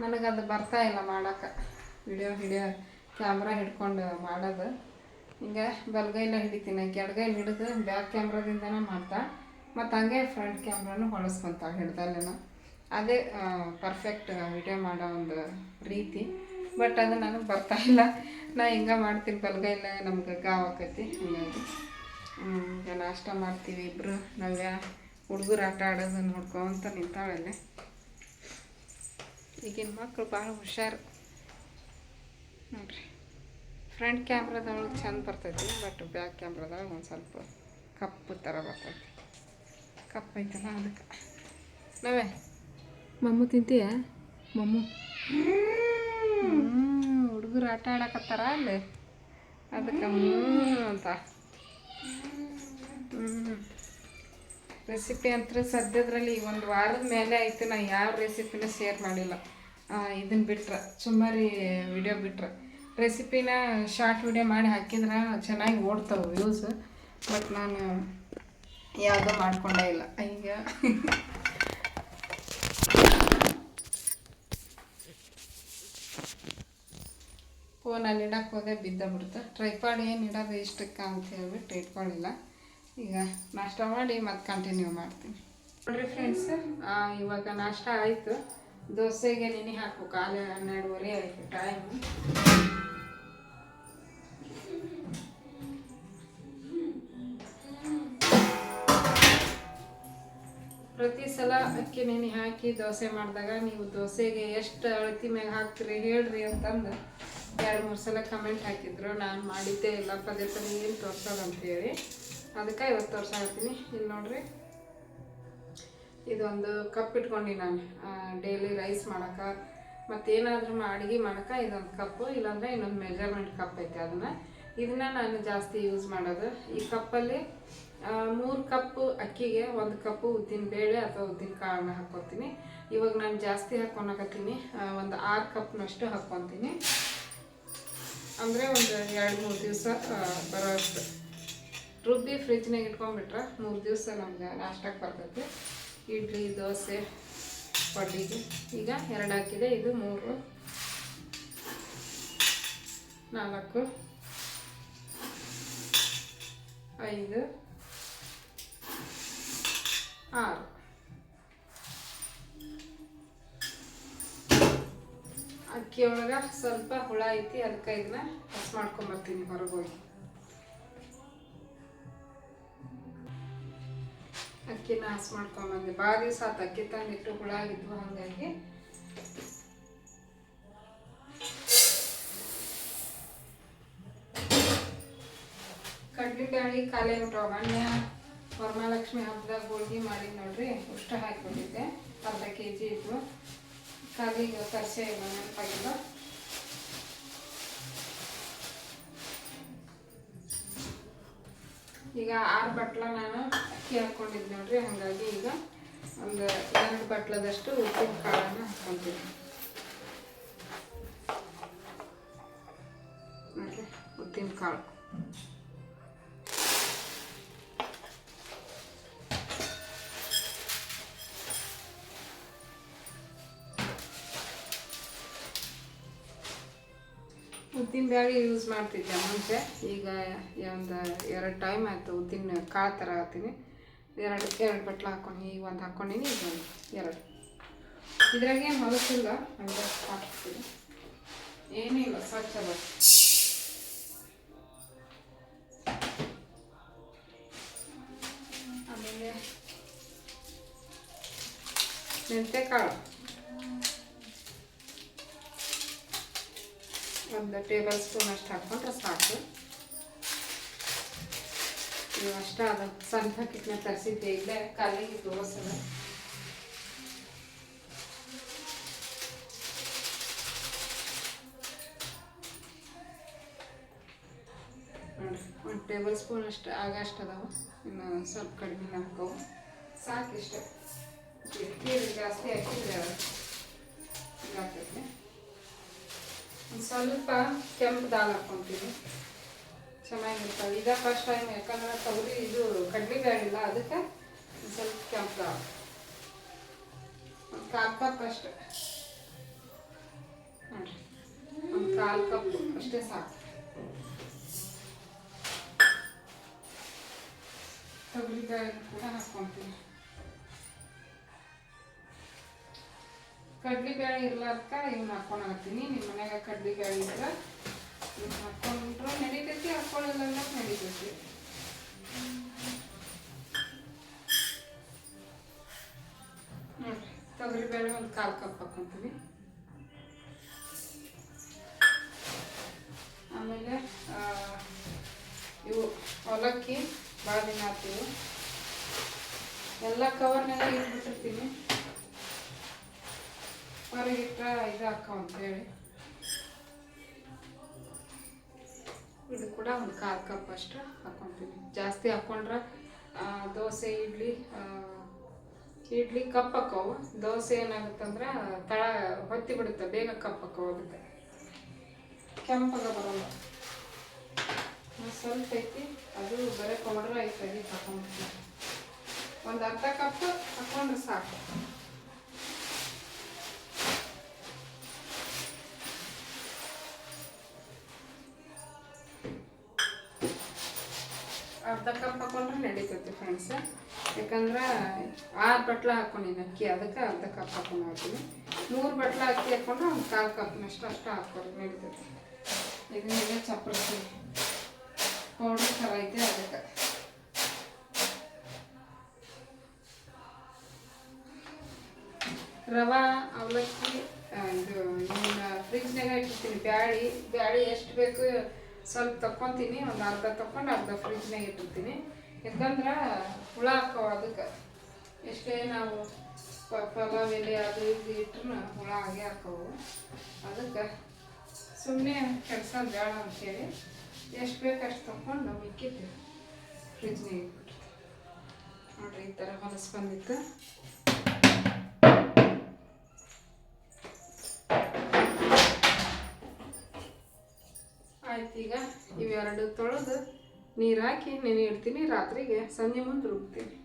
ನನಗದು ಬರ್ತಾ ಇಲ್ಲ ಮಾಡೋಕ್ಕೆ. ವಿಡಿಯೋ ಹಿಡಿಯೋ ಕ್ಯಾಮ್ರಾ ಹಿಡ್ಕೊಂಡು ಮಾಡೋದು. ಹಿಂಗೆ ಬಲಗೈಲ ಹಿಡಿತೀನಿ ಆಕೆ ಎಡಗೈಲಿ ಹಿಡಿದು ಬ್ಯಾಕ್ ಕ್ಯಾಮ್ರಾದಿಂದನೇ ಮಾಡ್ತಾ, ಮತ್ತು ಹಂಗೆ ಫ್ರಂಟ್ ಕ್ಯಾಮ್ರಾನು ಹೊಳಸ್ಕೊತ ಹಿಡ್ದಲ್ಲೇನ. ಅದೇ ಪರ್ಫೆಕ್ಟ್ ವಿಡಿಯೋ ಮಾಡೋ ಒಂದು ರೀತಿ. ಬಟ್ ಅದು ನನಗೆ ಬರ್ತಾ ಇಲ್ಲ. ನಾ ಹಿಂಗೆ ಮಾಡ್ತೀನಿ ಬಲಗೈಲ, ನಮ್ಗೆ ಗಾವ್ ಆಕೈತಿ ಈಗ ನಾಷ್ಟ ಮಾಡ್ತೀವಿ ಇಬ್ಬರು ನವ್ಯ, ಹುಡುಗರು ಆಟ ಆಡೋದು ನೋಡ್ಕೊಂತ ನಿಂತಾಳಲ್ಲೇ. ಈಗಿನ ಮಕ್ಕಳು ಭಾಳ ಹುಷಾರು. ನೋಡ್ರಿ. ಫ್ರಂಟ್ ಕ್ಯಾಮ್ರಾದೊಳಗೆ ಚಂದ ಬರ್ತೈತಿ, ಬಟ್ ಬ್ಯಾಕ್ ಕ್ಯಾಮ್ರಾದೊಳಗೆ ಒಂದು ಸ್ವಲ್ಪ ಕಪ್ಪು ಥರ ಬರ್ತೈತಿ. ಕಪ್ಪು ಐತಲ್ಲ ಅದಕ್ಕೆ. ನಾವೇ, ಮಮ್ಮು ತಿಂತೀಯ? ಮಮ್ಮು. ಹುಡುಗರು ಆಟ ಆಡಕತ್ತಾರ ಅಲ್ಲಿ. ಅದಕ್ಕೆ ಅಂತ. ಹ್ಞೂ ರೆಸಿಪಿ ಅಂತೂ ಸದ್ಯದ್ರಲ್ಲಿ ಒಂದು ವಾರದ ಮೇಲೆ ಆಯ್ತು. ನಾ ಯಾವ ರೆಸಿಪಿನ ಶೇರ್ ಮಾಡಿಲ್ಲ. ಇದನ್ನು ಬಿಟ್ರೆ ಸುಮಾರಿ ವಿಡಿಯೋ ಬಿಟ್ರೆ. ರೆಸಿಪಿನ ಶಾರ್ಟ್ ವಿಡಿಯೋ ಮಾಡಿ ಹಾಕಿದ್ರೆ ಚೆನ್ನಾಗಿ ಓಡ್ತಾವೆ ವ್ಯೂಸ್ ಬಟ್ ನಾನು ಯಾವುದೋ ಮಾಡ್ಕೊಂಡೇ ಇಲ್ಲ. ಈಗ ಫೋನಲ್ಲಿ ಇಡಕ್ಕೆ ಹೋದೆ, ಬಿದ್ದ ಬಿಡ್ತು. ಟ್ರೈಪಾಡ್ ಏನು ಇಡೋದು ಇಷ್ಟಕ್ಕೆ ಅಂತ ಹೇಳ್ಬಿಟ್ಟು ಇಟ್ಕೊಳ್ಳಿಲ್ಲ ಈಗ ನಾಷ್ಟ ಮಾಡಿ ಮತ್ತೆ ಕಂಟಿನ್ಯೂ ಮಾಡ್ತೀನಿ. ನೋಡ್ರಿ ಫ್ರೆಂಡ್ಸ್ ಇವಾಗ ನಾಷ್ಟ ಆಯಿತು. ದೋಸೆಗೆ ನೆನೆ ಹಾಕು ಕಾಲು ಹನ್ನೆರಡುವರೆ ಆಯಿತು ಟೈಮ್ ಪ್ರತಿ ಸಲ ಅಕ್ಕಿ ನೆನೆ ಹಾಕಿ ದೋಸೆ ಮಾಡಿದಾಗ ನೀವು ದೋಸೆಗೆ ಎಷ್ಟು ಅಳತಿ ಮ್ಯಾಗ ಹಾಕ್ತೀರಿ ಹೇಳ್ರಿ ಅಂತಂದು ಎರಡು ಮೂರು ಸಲ ಕಮೆಂಟ್ ಹಾಕಿದ್ರು. ನಾನು ಮಾಡಿದ್ದೇ ಇಲ್ಲ. ಪದೇ ಪದೇ ಏನು ತೋರ್ಸೋದು ಅಂತೇಳಿ ಅದಕ್ಕೆ ಇವತ್ತು ತೋರ್ಸಾಕತ್ತೀನಿ ಇಲ್ಲಿ ನೋಡ್ರಿ. ಇದೊಂದು ಕಪ್ ಇಟ್ಕೊಂಡು ನಾನು. ಡೈಲಿ ರೈಸ್ ಮಾಡೋಕೆ ಮತ್ತೇನಾದ್ರೂ ಅಡುಗೆ ಮಾಡೋಕೆ ಇದೊಂದು ಕಪ್ಪು, ಇಲ್ಲಾಂದರೆ ಇನ್ನೊಂದು ಮೆಜರ್ಮೆಂಟ್ ಕಪ್ ಐತೆ ಅದನ್ನು. ಇದನ್ನ ನಾನು ಜಾಸ್ತಿ ಯೂಸ್ ಮಾಡೋದು. ಈ ಕಪ್ಪಲ್ಲಿ ಮೂರು ಕಪ್ಪು ಅಕ್ಕಿಗೆ, ಒಂದು ಕಪ್ಪು ಉದ್ದಿನ ಬೇಳೆ ಅಥವಾ ಉದ್ದಿನ ಕಾಳನ್ನ ಹಾಕ್ಕೊತೀನಿ ಇವಾಗ ನಾನು ಜಾಸ್ತಿ ಹಾಕ್ಕೊಳಕತ್ತೀನಿ ಒಂದು ಆರು ಕಪ್ನಷ್ಟು ಹಾಕ್ಕೊತೀನಿ ಅಂದರೆ ಒಂದು ಎರಡು ಮೂರು ದಿವಸ ಬರೋ ಅಷ್ಟು ರುಬ್ಬಿ ಫ್ರಿಜ್ನಾಗ ಇಟ್ಕೊಂಡ್ಬಿಟ್ರೆ ಮೂರು ದಿವಸ ನಮ್ಗೆ ನಾಷ್ಟಕ್ಕೆ ಬರ್ತೈತಿ. ಇಡ್ಲಿ, ದೋಸೆ, ಪಡ್ಡಿಗೆ. ಈಗ ಎರಡು ಹಾಕಿದೆ. ಇದು ಮೂರು, ನಾಲ್ಕು, ಐದು, ಆರು. ಅಕ್ಕಿ ಒಳಗೆ ಸ್ವಲ್ಪ ಹುಳ ಐತಿ, ಅದಕ್ಕೆ ಇದನ್ನ ಕಸ್ ಮಾಡ್ಕೊಂಬರ್ತೀನಿ ಹೊರಗೆ ಅಕ್ಕಿನ ಹಸ್ ಮಾಡ್ಕೊಂಬಂದೆ ಭಾಳ ದಿವಸ ಆತು ಅಕ್ಕಿ ತಂದಿಟ್ಟು ಹುಳ ಆಗಿದ್ವು ಹಾಗಾಗಿ. ಕಡ್ಲಿ ಬ್ಯಾಳಿ ಖಾಲಿ ಆಗ್ಬಿಟ್ಟವ ಮೊನ್ನೆ ವರಮಹಾಲಕ್ಷ್ಮಿ ಹಬ್ಬದಾಗ ಹೋಳ್ಗೆ ಮಾಡಿ ನೋಡ್ರಿ, ಉಷ್ಟ ಹಾಕಿಬಿಟ್ಟಿದ್ದೆ. ಅರ್ಧ ಕೆ ಜಿ ಇದ್ವು ಈಗ ತರಿಸೇ ಇಲ್ಲ ನೆನಪಾಗಿಲ್ಲ. ಈಗ ಆರು ಬಟ್ಲ ನಾನು ಅಕ್ಕಿ ಹಾಕ್ಕೊಂಡಿದ್ದು ನೋಡ್ರಿ, ಹಾಗಾಗಿ ಈಗ ಒಂದು ಎರಡು ಬಟ್ಲದಷ್ಟು ಉಪ್ಪಿನ ಕಾಳನ್ನು ಹಾಕೊಂತೀನಿ ಉದ್ದಿನ ಕಾಳು. ಉದ್ದಿನ ಬ್ಯಾಳಿ ಯೂಸ್ ಮಾಡ್ತಿದ್ದೆ ಮುಂಚೆ. ಈಗ ಒಂದು ಎರಡು ಟೈಮ್ ಆಯಿತು ಉದ್ದಿನ ಕಾಳು ಥರ ಹಾಕ್ತೀನಿ. ಎರಡು ಎರಡು ಬಟ್ಲು ಹಾಕ್ಕೊಂಡು, ಈಗ ಒಂದು ಹಾಕ್ಕೊಂಡಿನಿ, ಈಗ ಒಂದು, ಎರಡು. ಇದ್ರಾಗೇನು ಹೊಲಸಿಲ್ಲ ಹಂಗೆ ಹಾಕ್ತೀನಿ. ಇಲ್ಲ, ಸ್ವಚ್ಛ ಅದ ಆಮೇಲೆ ಮೆಂತ್ಯಕಾಳು ಒಂದು ಟೇಬಲ್ ಸ್ಪೂನ್ ಅಷ್ಟು ಹಾಕ್ಕೊಂಡ್ರೆ ಸಾಕು. ನೀವು ಅಷ್ಟ ಅದು ಸಣ್ಣ ಪ್ಯಾಕೆಟ್ನ ತರಿಸಿದ್ದೆ ಇಲ್ಲೇ ಕಾಲಿಗೆ ದೋಸೆ ಒಂದು ಟೇಬಲ್ ಸ್ಪೂನ್ ಅಷ್ಟು ಆಗಷ್ಟು ಅದಾವ. ಇನ್ನು ಸ್ವಲ್ಪ ಕಡಿಮೆ ಹಾಕವು. ಸಾಕು ಇಷ್ಟೇ ನೀರು ಜಾಸ್ತಿ ಹಾಕಿದ್ರೆ ಇದಾಗ್ತೈತೆ ಸ್ವಲ್ಪ ಕೆಂಪು ದಾಲ್ ಹಾಕ್ಕೊಂತೀನಿ ಚೆನ್ನಾಗಿರ್ತವೆ ಈಗ ಫಸ್ಟ್ ಟೈಮ್ ಯಾಕಂದ್ರೆ ತೊಗರಿ ಇದು ಕಡ್ಲಿ ಬ್ಯಾಳಿಲ್ಲ ಅದಕ್ಕೆ ಸ್ವಲ್ಪ ಕೆಂಪು ದಾಲ್ ಒಂದು ಕಾಲು ಕಪ್ ಅಷ್ಟೆ ನೋಡ್ರಿ ಒಂದು ಕಾಲು ಕಪ್ ಅಷ್ಟೇ ಸಾಕು ತೊಗರಿ ಬೇಳೆ ಕೂಡ ಹಾಕ್ಕೊಂತೀನಿ ಕಡ್ಲಿ ಬ್ಯಾಳಿ ಇರ್ಲಾರ್ಕ ಇವ್ನ ಹಾಕೊಂಡಾಗತ್ತೀನಿ ನಿಮ್ಮ ಮನ್ಯಾಗ ಕಡ್ಲಿ ಬ್ಯಾಳಿ ಇದ್ರೆ ಇವ್ನ ಹಾಕ್ಕೊಂಡ್ರು ನಡೀತೈತಿ ಹಾಕೊಳ್ಳಲ್ಲ ನಡಿತೈತಿ. ತೊಗರಿ ಬೇಳೆ ಒಂದು ಕಾಲು ಕಪ್ ಹಾಕ್ಕೊಂತೀವಿ ಆಮೇಲೆ ಇವು ಅವಲಕ್ಕಿ ಭಾಳ ದಿನ ಹಾಕ್ತೀವಿ. ಎಲ್ಲ ಕವರ್ನೆಲ್ಲ ಇಟ್ಬಿಟ್ಟಿರ್ತೀನಿ. ಹೊರಗಿಟ್ಟ ಇದು ಹಾಕೋ ಅಂತೇಳಿ ಇದು ಕೂಡ ಒಂದು ಕಾಲು ಕಪ್ ಅಷ್ಟು ಹಾಕ್ಕೊಂತೀನಿ ಜಾಸ್ತಿ ಹಾಕ್ಕೊಂಡ್ರೆ ದೋಸೆ ಇಡ್ಲಿ ಇಡ್ಲಿ ಕಪ್ ಹಾಕವು ದೋಸೆ ಏನಾಗುತ್ತಂದ್ರೆ ತಳ ಹೊತ್ತಿ ಬಿಡುತ್ತೆ ಬೇಗ ಕಪ್ ಹಾಕೋಗುತ್ತೆ ಕೆಂಪಾಗ ಬರೋಲ್ಲ ಸ್ವಲ್ಪ ಐತಿ ಅದು ಬರೀ ಪೌಡ್ರ್ ಐತೆ ಅದಕ್ಕೆ ಹಾಕೊಂಡ್ಬಿಡ್ತೀನಿ ಒಂದು ಅರ್ಧ ಕಪ್ ಹಾಕೊಂಡ್ರೆ ಸಾಕು ನಡೀತೈತಿ ಫ್ರೆಂಡ್ಸ್ ಯಾಕಂದ್ರೆ ಆರು ಬಟ್ಲ ಹಾಕೊಂಡಿನಿ ಅಕ್ಕಿ, ಅದಕ್ಕೆ ಅರ್ಧ ಕಪ್ ಹಾಕೊಂಡು ಹಾಕ್ತೀನಿ ಮೂರು ಬಟ್ಲ ಅಕ್ಕಿ ಹಾಕ್ಕೊಂಡು ಒಂದು ಕಾಲು ಕಪ್ನಷ್ಟು ಅಷ್ಟು ಹಾಕೋದು ನಡೀತೈತಿ ಇದನ್ನೆಲ್ಲ ಚಪ್ಪರಿಸಿ ಪೌಡ್ರ್ ಥರ ಐತೆ ಅದಕ್ಕೆ. ರವಾ, ಅವಲಕ್ಕಿ, ಇದು ನಿಮ್ಮ ಫ್ರಿಜ್ನಾಗ ಇಟ್ಟಿರ್ತೀನಿ. ಬ್ಯಾಳಿ ಬ್ಯಾಳಿ ಎಷ್ಟು ಬೇಕು ಸ್ವಲ್ಪ ತಕ್ಕೊತೀನಿ. ಒಂದು ಅರ್ಧ ತಕ್ಕೊಂಡು ಅರ್ಧ ಫ್ರಿಜ್ನಾಗ ಇಟ್ಟಿರ್ತೀನಿ. ಯಾಕಂದ್ರೆ ಹುಳ ಹಾಕವ ಅದಕ್ಕೆ. ಎಷ್ಟೇ ನಾವು ಪಲಾವ್ ಎಲೆ ಅದು ಇದು ಇಟ್ರು ಹುಳ ಆಗೇ ಹಾಕವು. ಅದಕ್ಕೆ ಸುಮ್ಮನೆ ಕೆಲಸ ಬೇಡ ಅಂತೇಳಿ ಎಷ್ಟು ಬೇಕು ಅಷ್ಟು ತಗೊಂಡು ಫ್ರಿಜ್ ಫ್ರಿಜ್ನಾಗ ಇಟ್ಬಿಟ್ಟು ನೋಡ್ರಿ ಈ ಥರ ಹೊಲಸು ಬಂದಿತ್ತು. ಆಯ್ತು ಈಗ ಇವೆರಡು ತೊಳೆದು ನೀರು ಹಾಕಿ ನೆನೆ ಇಡ್ತೀನಿ ರಾತ್ರಿಗೆ ಸಂಜೆ ಮುಂದೆ ರುಬ್ತೀನಿ.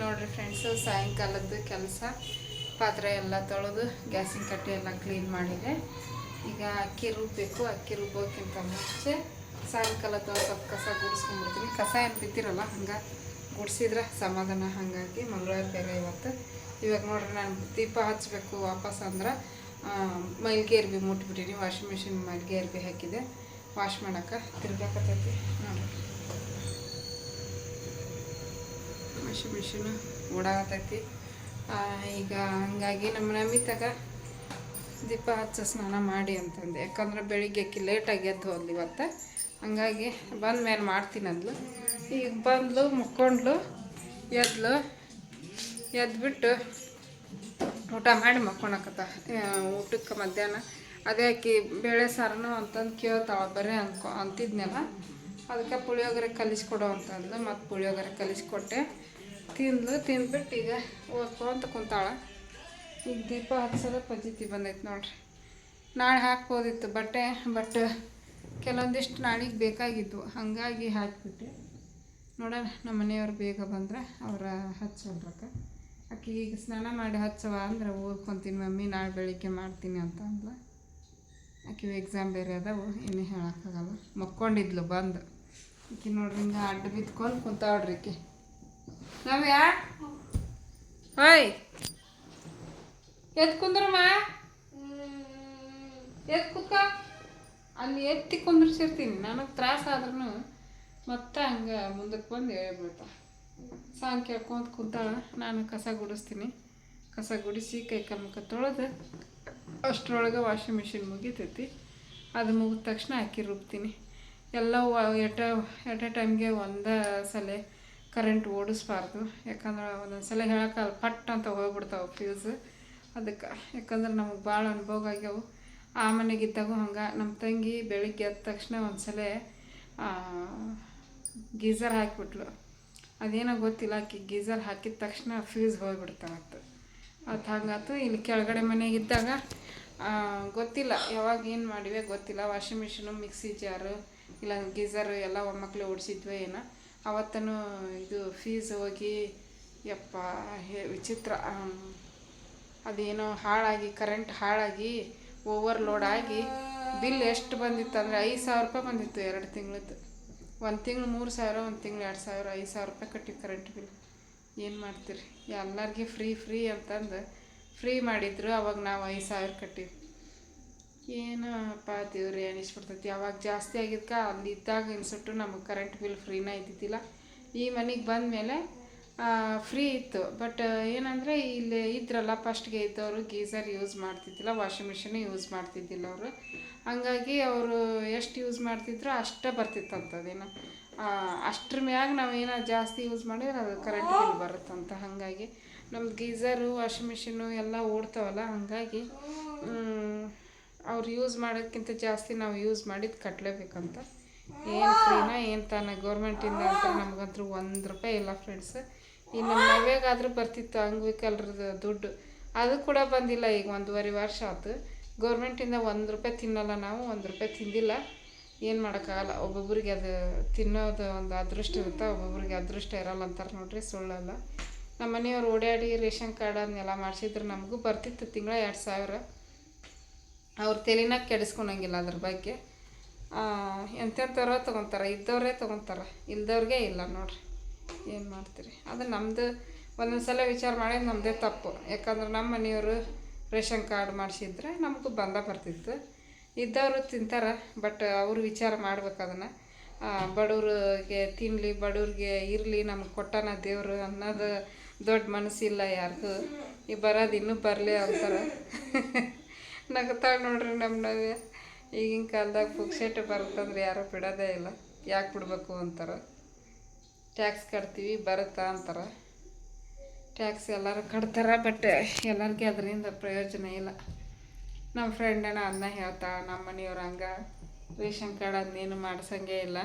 ನೋಡ್ರಿ ಫ್ರೆಂಡ್ಸು ಸಾಯಂಕಾಲದ್ದು ಕೆಲಸ. ಪಾತ್ರೆ ಎಲ್ಲ ತೊಳೆದು ಗ್ಯಾಸಿನ ಕಟ್ಟೆ ಎಲ್ಲ ಕ್ಲೀನ್ ಮಾಡಿದೆ. ಈಗ ಅಕ್ಕಿ ರುಬ್ಬಬೇಕು ಅಕ್ಕಿ ರುಬ್ಬೋಕ್ಕಿಂತ ಮುಂಚೆ ಸಾಯಂಕಾಲದ್ದು ಒಂದು ಸ್ವಲ್ಪ ಕಸ ಗುಡಿಸ್ಕೊಂಡ್ಬಿಡ್ತೀನಿ. ಕಸ ಏನು ಬಿತ್ತಿರಲ್ಲ, ಹಂಗೆ ಗುಡಿಸಿದ್ರೆ ಸಮಾಧಾನ. ಹಾಗಾಗಿ ಮಂಗಳವಾರ ಬೇರೆ ಇವತ್ತು. ಇವಾಗ ನೋಡ್ರಿ ನಾನು ದೀಪ ಹಚ್ಚಬೇಕು ವಾಪಸ್ ಅಂದ್ರೆ ಮೈಲ್ಗೆ ಇರ್ಬಿ ಮುಟ್ಬಿಟ್ಟಿನಿ ವಾಷಿಂಗ್ ಮಿಷಿನ್ ಮೈಲ್ಗೆ ಇರ್ಬಿ ಹಾಕಿದೆ. ವಾಶ್ ಮಾಡೋಕೆ ತಿರ್ಗಾಕತ್ತೈತಿ ನೋಡ್ರಿ. ವಾಷಿಂಗ್ ಮಿಷಿನು ಓಡಾಕತ್ತೈತಿ ಈಗ ಹಂಗಾಗಿ ನಮ್ಮ ನಮಿತಾಗ ದೀಪ ಹಚ್ಚ ಸ್ನಾನ ಮಾಡಿ ಅಂತಂದೆ. ಯಾಕಂದ್ರೆ ಬೆಳಿಗ್ಗೆ ಅಕ್ಕಿ ಲೇಟಾಗಿ ಎದ್ದು ಹೋದ್ಲು ಇವತ್ತು. ಹಂಗಾಗಿ ಬಂದ ಮೇಲೆ ಮಾಡ್ತೀನಿ ಅಂದ್ಲು. ಈಗ ಬಂದ್ಲು, ಮುಕ್ಕೊಂಡ್ಲು, ಎದ್ಲು, ಎದ್ಬಿಟ್ಟು ಊಟ ಮಾಡಿ ಮಕ್ಕೊಳಕತ್ತ. ಊಟಕ್ಕೆ ಮಧ್ಯಾಹ್ನ. ಅದೇ ಆಕಿ ಬೇಳೆ ಸಾರನು ಅಂತಂದು ಕೇಳ್ತಾಳೆ, ಬರೀ ಅನ್ಕೊ ಅಂತಿದ್ನಲ್ಲ. ಅದಕ್ಕೆ ಪುಳಿಯೋಗರೆ ಕಲಿಸ್ಕೊಡು ಅಂತಂದು ಮತ್ತು ಪುಳಿಯೋಗರೆ ಕಲಿಸ್ಕೊಟ್ಟೆ. ತಿಂದ್ಲು ತಿಂದ್ಬಿಟ್ಟು ಈಗ ಓದ್ಕೊಂತ ಕುಂತಾಳ. ಈಗ ದೀಪ ಹಚ್ಚೋದು ಪದ್ಧತಿ ಬಂದೈತೆ ನೋಡ್ರಿ. ನಾಳೆ ಹಾಕ್ಬೋದಿತ್ತು ಬಟ್ಟೆ, ಬಟ್ ಕೆಲವೊಂದಿಷ್ಟು ನಾಳೆಗೆ ಬೇಕಾಗಿದ್ವು. ಹಾಗಾಗಿ ಹಾಕಿಬಿಟ್ಟೆ. ನೋಡೋಣ ನಮ್ಮ ಮನೆಯವ್ರು ಬೇಗ ಬಂದ್ರೆ ಅವರ ಹಚ್ಚಲ್ರಕ್ಕ ಆಕೆ ಈಗ ಸ್ನಾನ ಮಾಡಿ ಹಚ್ಚವ ಅಂದ್ರೆ ಓದ್ಕೊತೀನಿ ಮಮ್ಮಿ, ನಾಳೆ ಬೆಳಿಗ್ಗೆ ಮಾಡ್ತೀನಿ ಅಂತ ಅಂದ್ಲ. ಆಕೆ ಎಕ್ಸಾಮ್ ಬೇರೆ ಅದಾವು, ಇನ್ನೂ ಹೇಳೋಕ್ಕಾಗಲ್ಲ. ಮಕ್ಕೊಂಡಿದ್ಲು ಬಂದು. ಆಕೆ ನೋಡ್ರಿ ಹಿಂಗೆ ಅಡ್ಡ ಬಿದ್ಕೊಂಡು ಕುಂತಾವ್ರಿ ಆಕೆ ನಾವ್ ಯಾ ಹಾಯ್. ಎತ್ ಕುಂದ್ರಮ್ಮ ಎತ್ ಕುತ್ಕ. ಅಲ್ಲಿ ಎತ್ತಿ ಕುಂದ್ರಿಸಿರ್ತೀನಿ. ನನಗೆ ತ್ರಾಸ ಆದ್ರೂ ಮತ್ತೆ ಹಂಗೆ ಮುಂದಕ್ಕೆ ಬಂದು ಹೇಳ್ಬಿಡ್ತ. ಸಾಂಗ್ ಕೇಳ್ಕೊಂತ ಕುಂತಾಳ. ನಾನು ಕಸ ಗುಡಿಸ್ತೀನಿ. ಕಸ ಗುಡಿಸಿ ಕೈ ಕಮ್ಮಕ ತೊಳೆದು ಅಷ್ಟರೊಳಗೆ ವಾಷಿಂಗ್ ಮಿಷಿನ್ ಮುಗಿತೈತಿ. ಅದು ಮುಗಿದ ತಕ್ಷಣ ಅಕ್ಕಿ ರುಬ್ತೀನಿ. ಎಲ್ಲ ಎಟ, ಎಟ್ ಎ ಟೈಮ್ಗೆ ಒಂದೇ ಸಲ ಕರೆಂಟ್ ಓಡಿಸ್ಬಾರ್ದು. ಯಾಕಂದ್ರೆ ಒಂದೊಂದ್ಸಲ ಸಲ ಹೇಳೋಕ್ಕಲ್ಲ ಪಟ್ ಅಂತ ಹೋಗ್ಬಿಡ್ತಾವೆ ಫ್ಯೂಸ್ ಅದಕ್ಕೆ ಯಾಕಂದ್ರೆ ನಮಗೆ ಭಾಳ ಅನುಭವ ಆಗ್ಯಾವು. ಆ ಮನೆಗಿದ್ದಾಗ ಹಂಗೆ. ನಮ್ಮ ತಂಗಿ ಬೆಳಿಗ್ಗೆ ಎದ್ದ ತಕ್ಷಣ ಒಂದು ಸಲ ಗೀಝರ್ ಹಾಕಿಬಿಟ್ಲು. ಅದೇನೋ ಗೊತ್ತಿಲ್ಲ, ಆಕಿ ಗೀಝರ್ ಹಾಕಿದ ತಕ್ಷಣ ಫ್ಯೂಸ್ ಹೋಗ್ಬಿಡ್ತಾವತ್ತು ಅದು ಹಂಗಾತು. ಇಲ್ಲಿ ಕೆಳಗಡೆ ಮನೆಗಿದ್ದಾಗ ಗೊತ್ತಿಲ್ಲ. ಯಾವಾಗ ಏನು ಮಾಡಿವೆ ಗೊತ್ತಿಲ್ಲ. ವಾಷಿಂಗ್ ಮಿಷಿನು, ಮಿಕ್ಸಿ ಜಾರು, ಇಲ್ಲ ಗೀಝರು ಎಲ್ಲ ಒಮ್ಮಕ್ಳು ಓಡಿಸಿದ್ವಿ ಏನೋ. ಅವತ್ತೂ ಇದು ಫೀಸ್ ಹೋಗಿ, ಯಪ್ಪ ವಿಚಿತ್ರ ಅದೇನೋ ಹಾಳಾಗಿ ಕರೆಂಟ್ ಹಾಳಾಗಿ ಓವರ್ಲೋಡ್ ಆಗಿ ಬಿಲ್ ಎಷ್ಟು ಬಂದಿತ್ತು ಅಂದರೆ ಐದು ಸಾವಿರ ರೂಪಾಯಿ ಬಂದಿತ್ತು ಎರಡು ತಿಂಗಳದ್ದು. ಒಂದು ತಿಂಗಳು ಮೂರು ಸಾವಿರ, ಒಂದು ತಿಂಗಳು ಎರಡು ಸಾವಿರ, ಐದು ಸಾವಿರ ರೂಪಾಯಿ ಕಟ್ಟಿವಿ ಕರೆಂಟ್ ಬಿಲ್ ಏನು ಮಾಡ್ತೀರಿ? ಎಲ್ಲರಿಗೆ ಫ್ರೀ ಫ್ರೀ ಅಂತಂದು ಫ್ರೀ ಮಾಡಿದ್ರು, ಅವಾಗ ನಾವು ಐದು ಸಾವಿರ ಕಟ್ಟಿವಿ ಏನಪ್ಪ ದೇವ್ರಿ ಅನಿಸ್ಬಿಡ್ತೈತಿ ಅವಾಗ ಜಾಸ್ತಿ ಆಗಿದ್ಕ ಅಲ್ಲಿ ಇದ್ದಾಗ ಅನ್ಸುಟ್ಟು ನಮಗೆ ಕರೆಂಟ್ ಬಿಲ್ ಫ್ರೀನ ಇದ್ದಿದ್ದಿಲ್ಲ. ಈ ಮನೆಗೆ ಬಂದ ಮೇಲೆ ಫ್ರೀ ಇತ್ತು. ಬಟ್ ಏನಂದರೆ ಇಲ್ಲಿ ಇದ್ರಲ್ಲ ಫಸ್ಟ್ಗೆ ಇದ್ದವರು ಗೀಸರ್ ಯೂಸ್ ಮಾಡ್ತಿದ್ದಿಲ್ಲ ವಾಷಿಂಗ್ ಮಿಷಿನ್ ಯೂಸ್ ಮಾಡ್ತಿದ್ದಿಲ್ಲ ಅವರು. ಹಂಗಾಗಿ ಅವರು ಎಷ್ಟು ಯೂಸ್ ಮಾಡ್ತಿದ್ರು ಅಷ್ಟೇ ಬರ್ತಿತ್ತಂಥದ್ದೇನೋ ಅಷ್ಟ್ರ ಮ್ಯಾಗ ನಾವು ಏನೋ ಜಾಸ್ತಿ ಯೂಸ್ ಮಾಡಿದ್ರೆ ಅದು ಕರೆಂಟ್ ಬಿಲ್ ಬರುತ್ತಂತ. ಹಾಗಾಗಿ ನಮ್ದು ಗೀಸರು ವಾಷಿಂಗ್ ಮಿಷಿನು ಎಲ್ಲ ಓಡ್ತಾವಲ್ಲ, ಹಾಗಾಗಿ ಅವ್ರು ಯೂಸ್ ಮಾಡೋಕ್ಕಿಂತ ಜಾಸ್ತಿ ನಾವು ಯೂಸ್ ಮಾಡಿದ್ದು ಕಟ್ಟಲೇಬೇಕಂತ ಏನು ಫ್ರೀನ ಏನು ತಾನ ಗೌರ್ಮೆಂಟಿಂದ ಅಂತ ನಮಗಂತೂ ಒಂದು ರೂಪಾಯಿ ಇಲ್ಲ ಫ್ರೆಂಡ್ಸ್ ಇನ್ನು ನವ್ಯಾಗಾದ್ರೂ ಬರ್ತಿತ್ತು ಅಂಗವಿಕಲರದ್ದು ದುಡ್ಡು. ಅದು ಕೂಡ ಬಂದಿಲ್ಲ ಈಗ ಒಂದೂವರೆ ವರ್ಷ ಆಯ್ತು ಗೌರ್ಮೆಂಟಿಂದ ಒಂದು ರೂಪಾಯಿ ತಿನ್ನಲ್ಲ ನಾವು, ಒಂದು ರೂಪಾಯಿ ತಿಂದಿಲ್ಲ. ಏನು ಮಾಡೋಕ್ಕಾಗಲ್ಲ. ಒಬ್ಬೊಬ್ರಿಗೆ ಅದು ತಿನ್ನೋದು ಒಂದು ಅದೃಷ್ಟ ಇರುತ್ತೆ, ಒಬ್ಬೊಬ್ರಿಗೆ ಅದೃಷ್ಟ ಇರಲ್ಲ ಅಂತಾರೆ ನೋಡ್ರಿ, ಸುಳ್ಳಲ್ಲ. ನಮ್ಮ ಮನೆಯವ್ರು ಓಡಾಡಿ ರೇಷನ್ ಕಾರ್ಡ್ ಅದನ್ನೆಲ್ಲ ಮಾಡಿಸಿದ್ರು, ನಮಗೂ ಬರ್ತಿತ್ತು ತಿಂಗಳ ಎರಡು ಸಾವಿರ. ಅವ್ರ ತಲೆನ ಕೆಡಿಸ್ಕೊಳಂಗಿಲ್ಲ ಅದ್ರ ಬಗ್ಗೆ. ಎಂಥೆಂಥವ್ರೋ ತೊಗೊತಾರೆ, ಇದ್ದವರೇ ತೊಗೊತಾರೆ, ಇಲ್ದವ್ರಿಗೆ ಇಲ್ಲ ನೋಡ್ರಿ. ಏನು ಮಾಡ್ತೀರಿ? ಅದು ನಮ್ಮದು ಒಂದೊಂದು ಸಲ ವಿಚಾರ ಮಾಡಿ ನಮ್ಮದೇ ತಪ್ಪು. ಯಾಕಂದ್ರೆ ನಮ್ಮ ಮನೆಯವರು ರೇಷನ್ ಕಾರ್ಡ್ ಮಾಡಿಸಿದ್ರೆ ನಮಗೂ ಬಂದ ಬರ್ತಿತ್ತು. ಇದ್ದವರು ತಿಂತಾರೆ, ಬಟ್ ಅವರು ವಿಚಾರ ಮಾಡ್ಬೇಕು ಅದನ್ನು. ಬಡವ್ರಿಗೆ ತಿನ್ನಲಿ ಬಡವ್ರಿಗೆ ಇರಲಿ, ನಮ್ಗೆ ಕೊಟ್ಟಾನ ದೇವರು ಅನ್ನೋದು ದೊಡ್ಡ ಮನಸ್ಸಿಲ್ಲ ಯಾರಿಗೂ. ಈ ಬರೋದು ಇನ್ನೂ ಬರಲಿ ಅಂತಾರೆ. ನಗತಾಳ ನೋಡ್ರಿ ನಮ್ಮ ನವ್ಯ. ಈಗಿನ ಕಾಲದಾಗ ಪುಕ್ಸೆಟ್ ಬರುತ್ತಂದ್ರೆ ಯಾರು ಬಿಡೋದೇ ಇಲ್ಲ. ಯಾಕೆ ಬಿಡ್ಬೇಕು ಅಂತಾರೆ. ಟ್ಯಾಕ್ಸ್ ಕಟ್ತೀವಿ, ಬರುತ್ತಾ ಅಂತಾರೆ. ಟ್ಯಾಕ್ಸ್ ಎಲ್ಲರೂ ಕಟ್ತಾರೆ, ಬಟ್ ಎಲ್ಲರಿಗೆ ಅದರಿಂದ ಪ್ರಯೋಜನ ಇಲ್ಲ. ನಮ್ಮ ಫ್ರೆಂಡನ ಅದನ್ನ ಹೇಳ್ತಾ ನಮ್ಮ ಮನೆಯವ್ರು ಹಂಗೆ. ರೇಷನ್ ಕಾರ್ಡ್ ಅದನ್ನೇನು ಮಾಡ್ಸಂಗೆ ಇಲ್ಲ.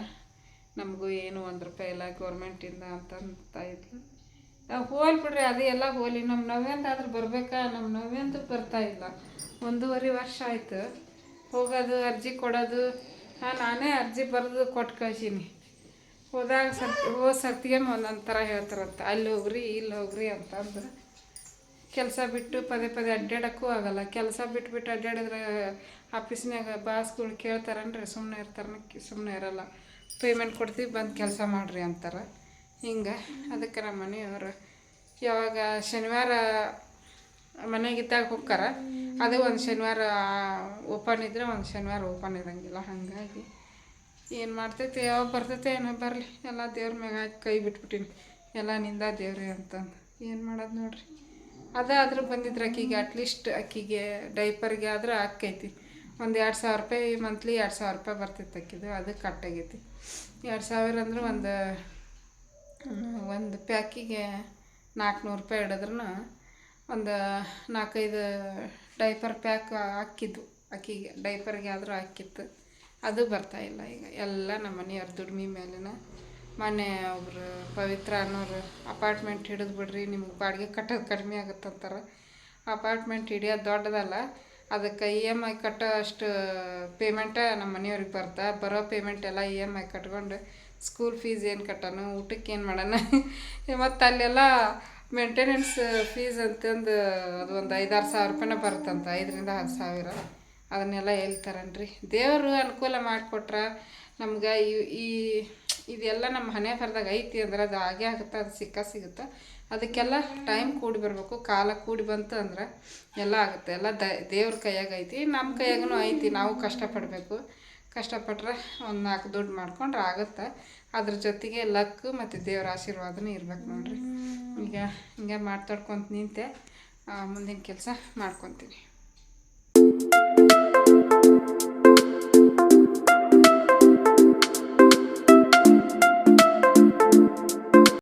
ನಮಗೂ ಏನು ಒಂದು ರೂಪಾಯಿ ಇಲ್ಲ ಗೌರ್ಮೆಂಟಿಂದ ಅಂತಂತ ಇದ್ಲು. ಹೋಲ್ ಬಿಡ್ರಿ, ಅದು ಎಲ್ಲ ಹೋಲಿ. ನಮ್ಮ ನವ್ಯಂದಾದ್ರೂ ಬರ್ಬೇಕಾ? ನಮ್ಮ ನವ್ಯಂದು ಬರ್ತಾ ಇಲ್ಲ. ಒಂದೂವರೆ ವರ್ಷ ಆಯ್ತು. ಹೋಗೋದು, ಅರ್ಜಿ ಕೊಡೋದು. ನಾನೇ ಅರ್ಜಿ ಬರೆದು ಕೊಟ್ಟು ಕಳ್ಸೀನಿ. ಹೋದಾಗ ಸರ್ತಿ ಹೋ ಸರ್ತಿಗೆ ಒಂದೊಂದು ಥರ ಹೇಳ್ತಾರಂತ. ಅಲ್ಲಿ ಹೋಗ್ರಿ, ಇಲ್ಲಿ ಹೋಗ್ರಿ ಅಂತಂದ್ರೆ ಕೆಲಸ ಬಿಟ್ಟು ಪದೇ ಪದೇ ಅಡ್ಡಾಡೋಕ್ಕೂ ಆಗಲ್ಲ. ಕೆಲಸ ಬಿಟ್ಟು ಬಿಟ್ಟು ಅಡ್ಡಾಡಿದ್ರೆ ಆಫೀಸ್ನಾಗ ಬಾಸ್ಗಳು ಕೇಳ್ತಾರನ್ರಿ? ಸುಮ್ಮನೆ ಇರ್ತಾರ ಸುಮ್ಮನೆ ಇರಲ್ಲ. ಪೇಮೆಂಟ್ ಕೊಡ್ತೀವಿ, ಬಂದು ಕೆಲಸ ಮಾಡಿರಿ ಅಂತಾರೆ. ಹಿಂಗೆ. ಅದಕ್ಕೆ ನಮ್ಮ ಮನೆಯವರು ಯಾವಾಗ ಶನಿವಾರ ಮನೆಗಿದ್ದಾಗ ಹೋಗ್ತಾರ. ಅದು ಒಂದು ಶನಿವಾರ ಓಪನ್ ಇದ್ದರೆ ಒಂದು ಶನಿವಾರ ಓಪನ್ ಇರೋಂಗಿಲ್ಲ. ಹಾಗಾಗಿ ಏನು ಮಾಡ್ತೈತೆ, ಯಾವಾಗ ಬರ್ತೈತೆ ಏನೋ ಬರಲಿ. ಎಲ್ಲ ದೇವ್ರ ಮ್ಯಾಗ ಕೈ ಬಿಟ್ಬಿಟ್ಟಿನಿ. ಎಲ್ಲ ನಿಂದ ದೇವ್ರಿ ಅಂತಂದು. ಏನು ಮಾಡೋದು ನೋಡ್ರಿ. ಅದಾದ್ರೂ ಬಂದಿದ್ರೆ ಅಕ್ಕಿಗೆ ಅಟ್ಲೀಸ್ಟ್ ಅಕ್ಕಿಗೆ ಡೈಪರ್ಗೆ ಆದ್ರೆ ಆಕೈತಿ ಒಂದು ಎರಡು ಸಾವಿರ ರೂಪಾಯಿ ಮಂತ್ಲಿ ಎರಡು ಸಾವಿರ ರೂಪಾಯಿ ಬರ್ತೈತೆ ಅಕ್ಕಿದು. ಅದು ಕಟ್ಟಾಗೈತಿ ಎರಡು ಸಾವಿರ ಅಂದ್ರೆ ಒಂದು ಒಂದು ಪ್ಯಾಕಿಗೆ ನಾಲ್ಕುನೂರು ರೂಪಾಯಿ ಹಿಡಿದ್ರೂ ಒಂದು ನಾಲ್ಕೈದು ಡೈಪರ್ ಪ್ಯಾಕ್ ಹಾಕಿದ್ದು ಅಕ್ಕಿಗೆ, ಡೈಪರ್ಗೆ ಆದರೂ ಹಾಕಿತ್ತು. ಅದು ಬರ್ತಾ ಇಲ್ಲ ಈಗ. ಎಲ್ಲ ನಮ್ಮ ಮನೆಯವ್ರ ದುಡ್ಮೆ ಮೇಲಿನ. ಮೊನ್ನೆ ಒಬ್ರು ಪವಿತ್ರ ಅನ್ನೋರು, ಅಪಾರ್ಟ್ಮೆಂಟ್ ಹಿಡಿದು ಬಿಡ್ರಿ, ನಿಮ್ಗೆ ಬಾಡಿಗೆ ಕಟ್ಟೋದು ಕಡಿಮೆ ಆಗುತ್ತಂತಾರೆ ಅಪಾರ್ಟ್ಮೆಂಟ್ ಹಿಡಿಯೋದು ದೊಡ್ಡದಲ್ಲ. ಅದಕ್ಕೆ ಇ ಎಂ ಐ ಕಟ್ಟೋ ಅಷ್ಟು ಪೇಮೆಂಟ ನಮ್ಮ ಮನೆಯವ್ರಿಗೆ ಬರ್ತಾ. ಬರೋ ಪೇಮೆಂಟ್ ಎಲ್ಲ ಇ ಎಂ ಐ ಕಟ್ಕೊಂಡು ಸ್ಕೂಲ್ ಫೀಸ್ ಏನು ಕಟ್ಟೋಣ ಊಟಕ್ಕೆ ಏನು ಮಾಡೋಣ ಮತ್ತು ಅಲ್ಲೆಲ್ಲ ಮೇಂಟೆನೆನ್ಸ್ ಫೀಸ್ ಅಂತಂದು ಅದು ಒಂದು ಐದಾರು ಸಾವಿರ ರೂಪಾಯಿನ ಬರುತ್ತಂತ, ಐದರಿಂದ ಹತ್ತು ಸಾವಿರ. ಅದನ್ನೆಲ್ಲ ಹೇಳ್ತಾರನ್ರಿ. ದೇವರು ಅನುಕೂಲ ಮಾಡಿಕೊಟ್ರೆ ನಮ್ಗೆ ಈ ಈ ಇದೆಲ್ಲ ನಮ್ಮ ಹಣೆ ಬರದಾಗ ಐತಿ ಅಂದ್ರೆ ಅದು ಆಗೇ ಆಗುತ್ತೆ, ಅದು ಸಿಕ್ಕ ಸಿಗುತ್ತೆ. ಅದಕ್ಕೆಲ್ಲ ಟೈಮ್ ಕೂಡಿ ಬರಬೇಕು, ಕಾಲ ಕೂಡಿ ಬಂತು ಅಂದ್ರೆ ಎಲ್ಲ ಆಗುತ್ತೆ. ಎಲ್ಲ ದ, ದೇವ್ರ ಕೈಯಾಗ ಐತಿ ನಮ್ಮ ಕೈಯಾಗೂ ಐತಿ, ನಾವು ಕಷ್ಟಪಡಬೇಕು ಕಷ್ಟಪಟ್ರೆ ಒಂದು ನಾಲ್ಕು ದುಡ್ಡು ಮಾಡ್ಕೊಂಡ್ರೆ ಆಗುತ್ತೆ. ಅದ್ರ ಜೊತೆಗೆ ಲಕ್ ಮತ್ತು ದೇವ್ರ ಆಶೀರ್ವಾದನೂ ಇರ್ಬೇಕು ನೋಡ್ರಿ. ಈಗ ಹಿಂಗೆ ಮಾತಾಡ್ಕೊಂತ ನಿಂತೆ ಮುಂದಿನ ಕೆಲಸ ಮಾಡ್ಕೊತೀನಿ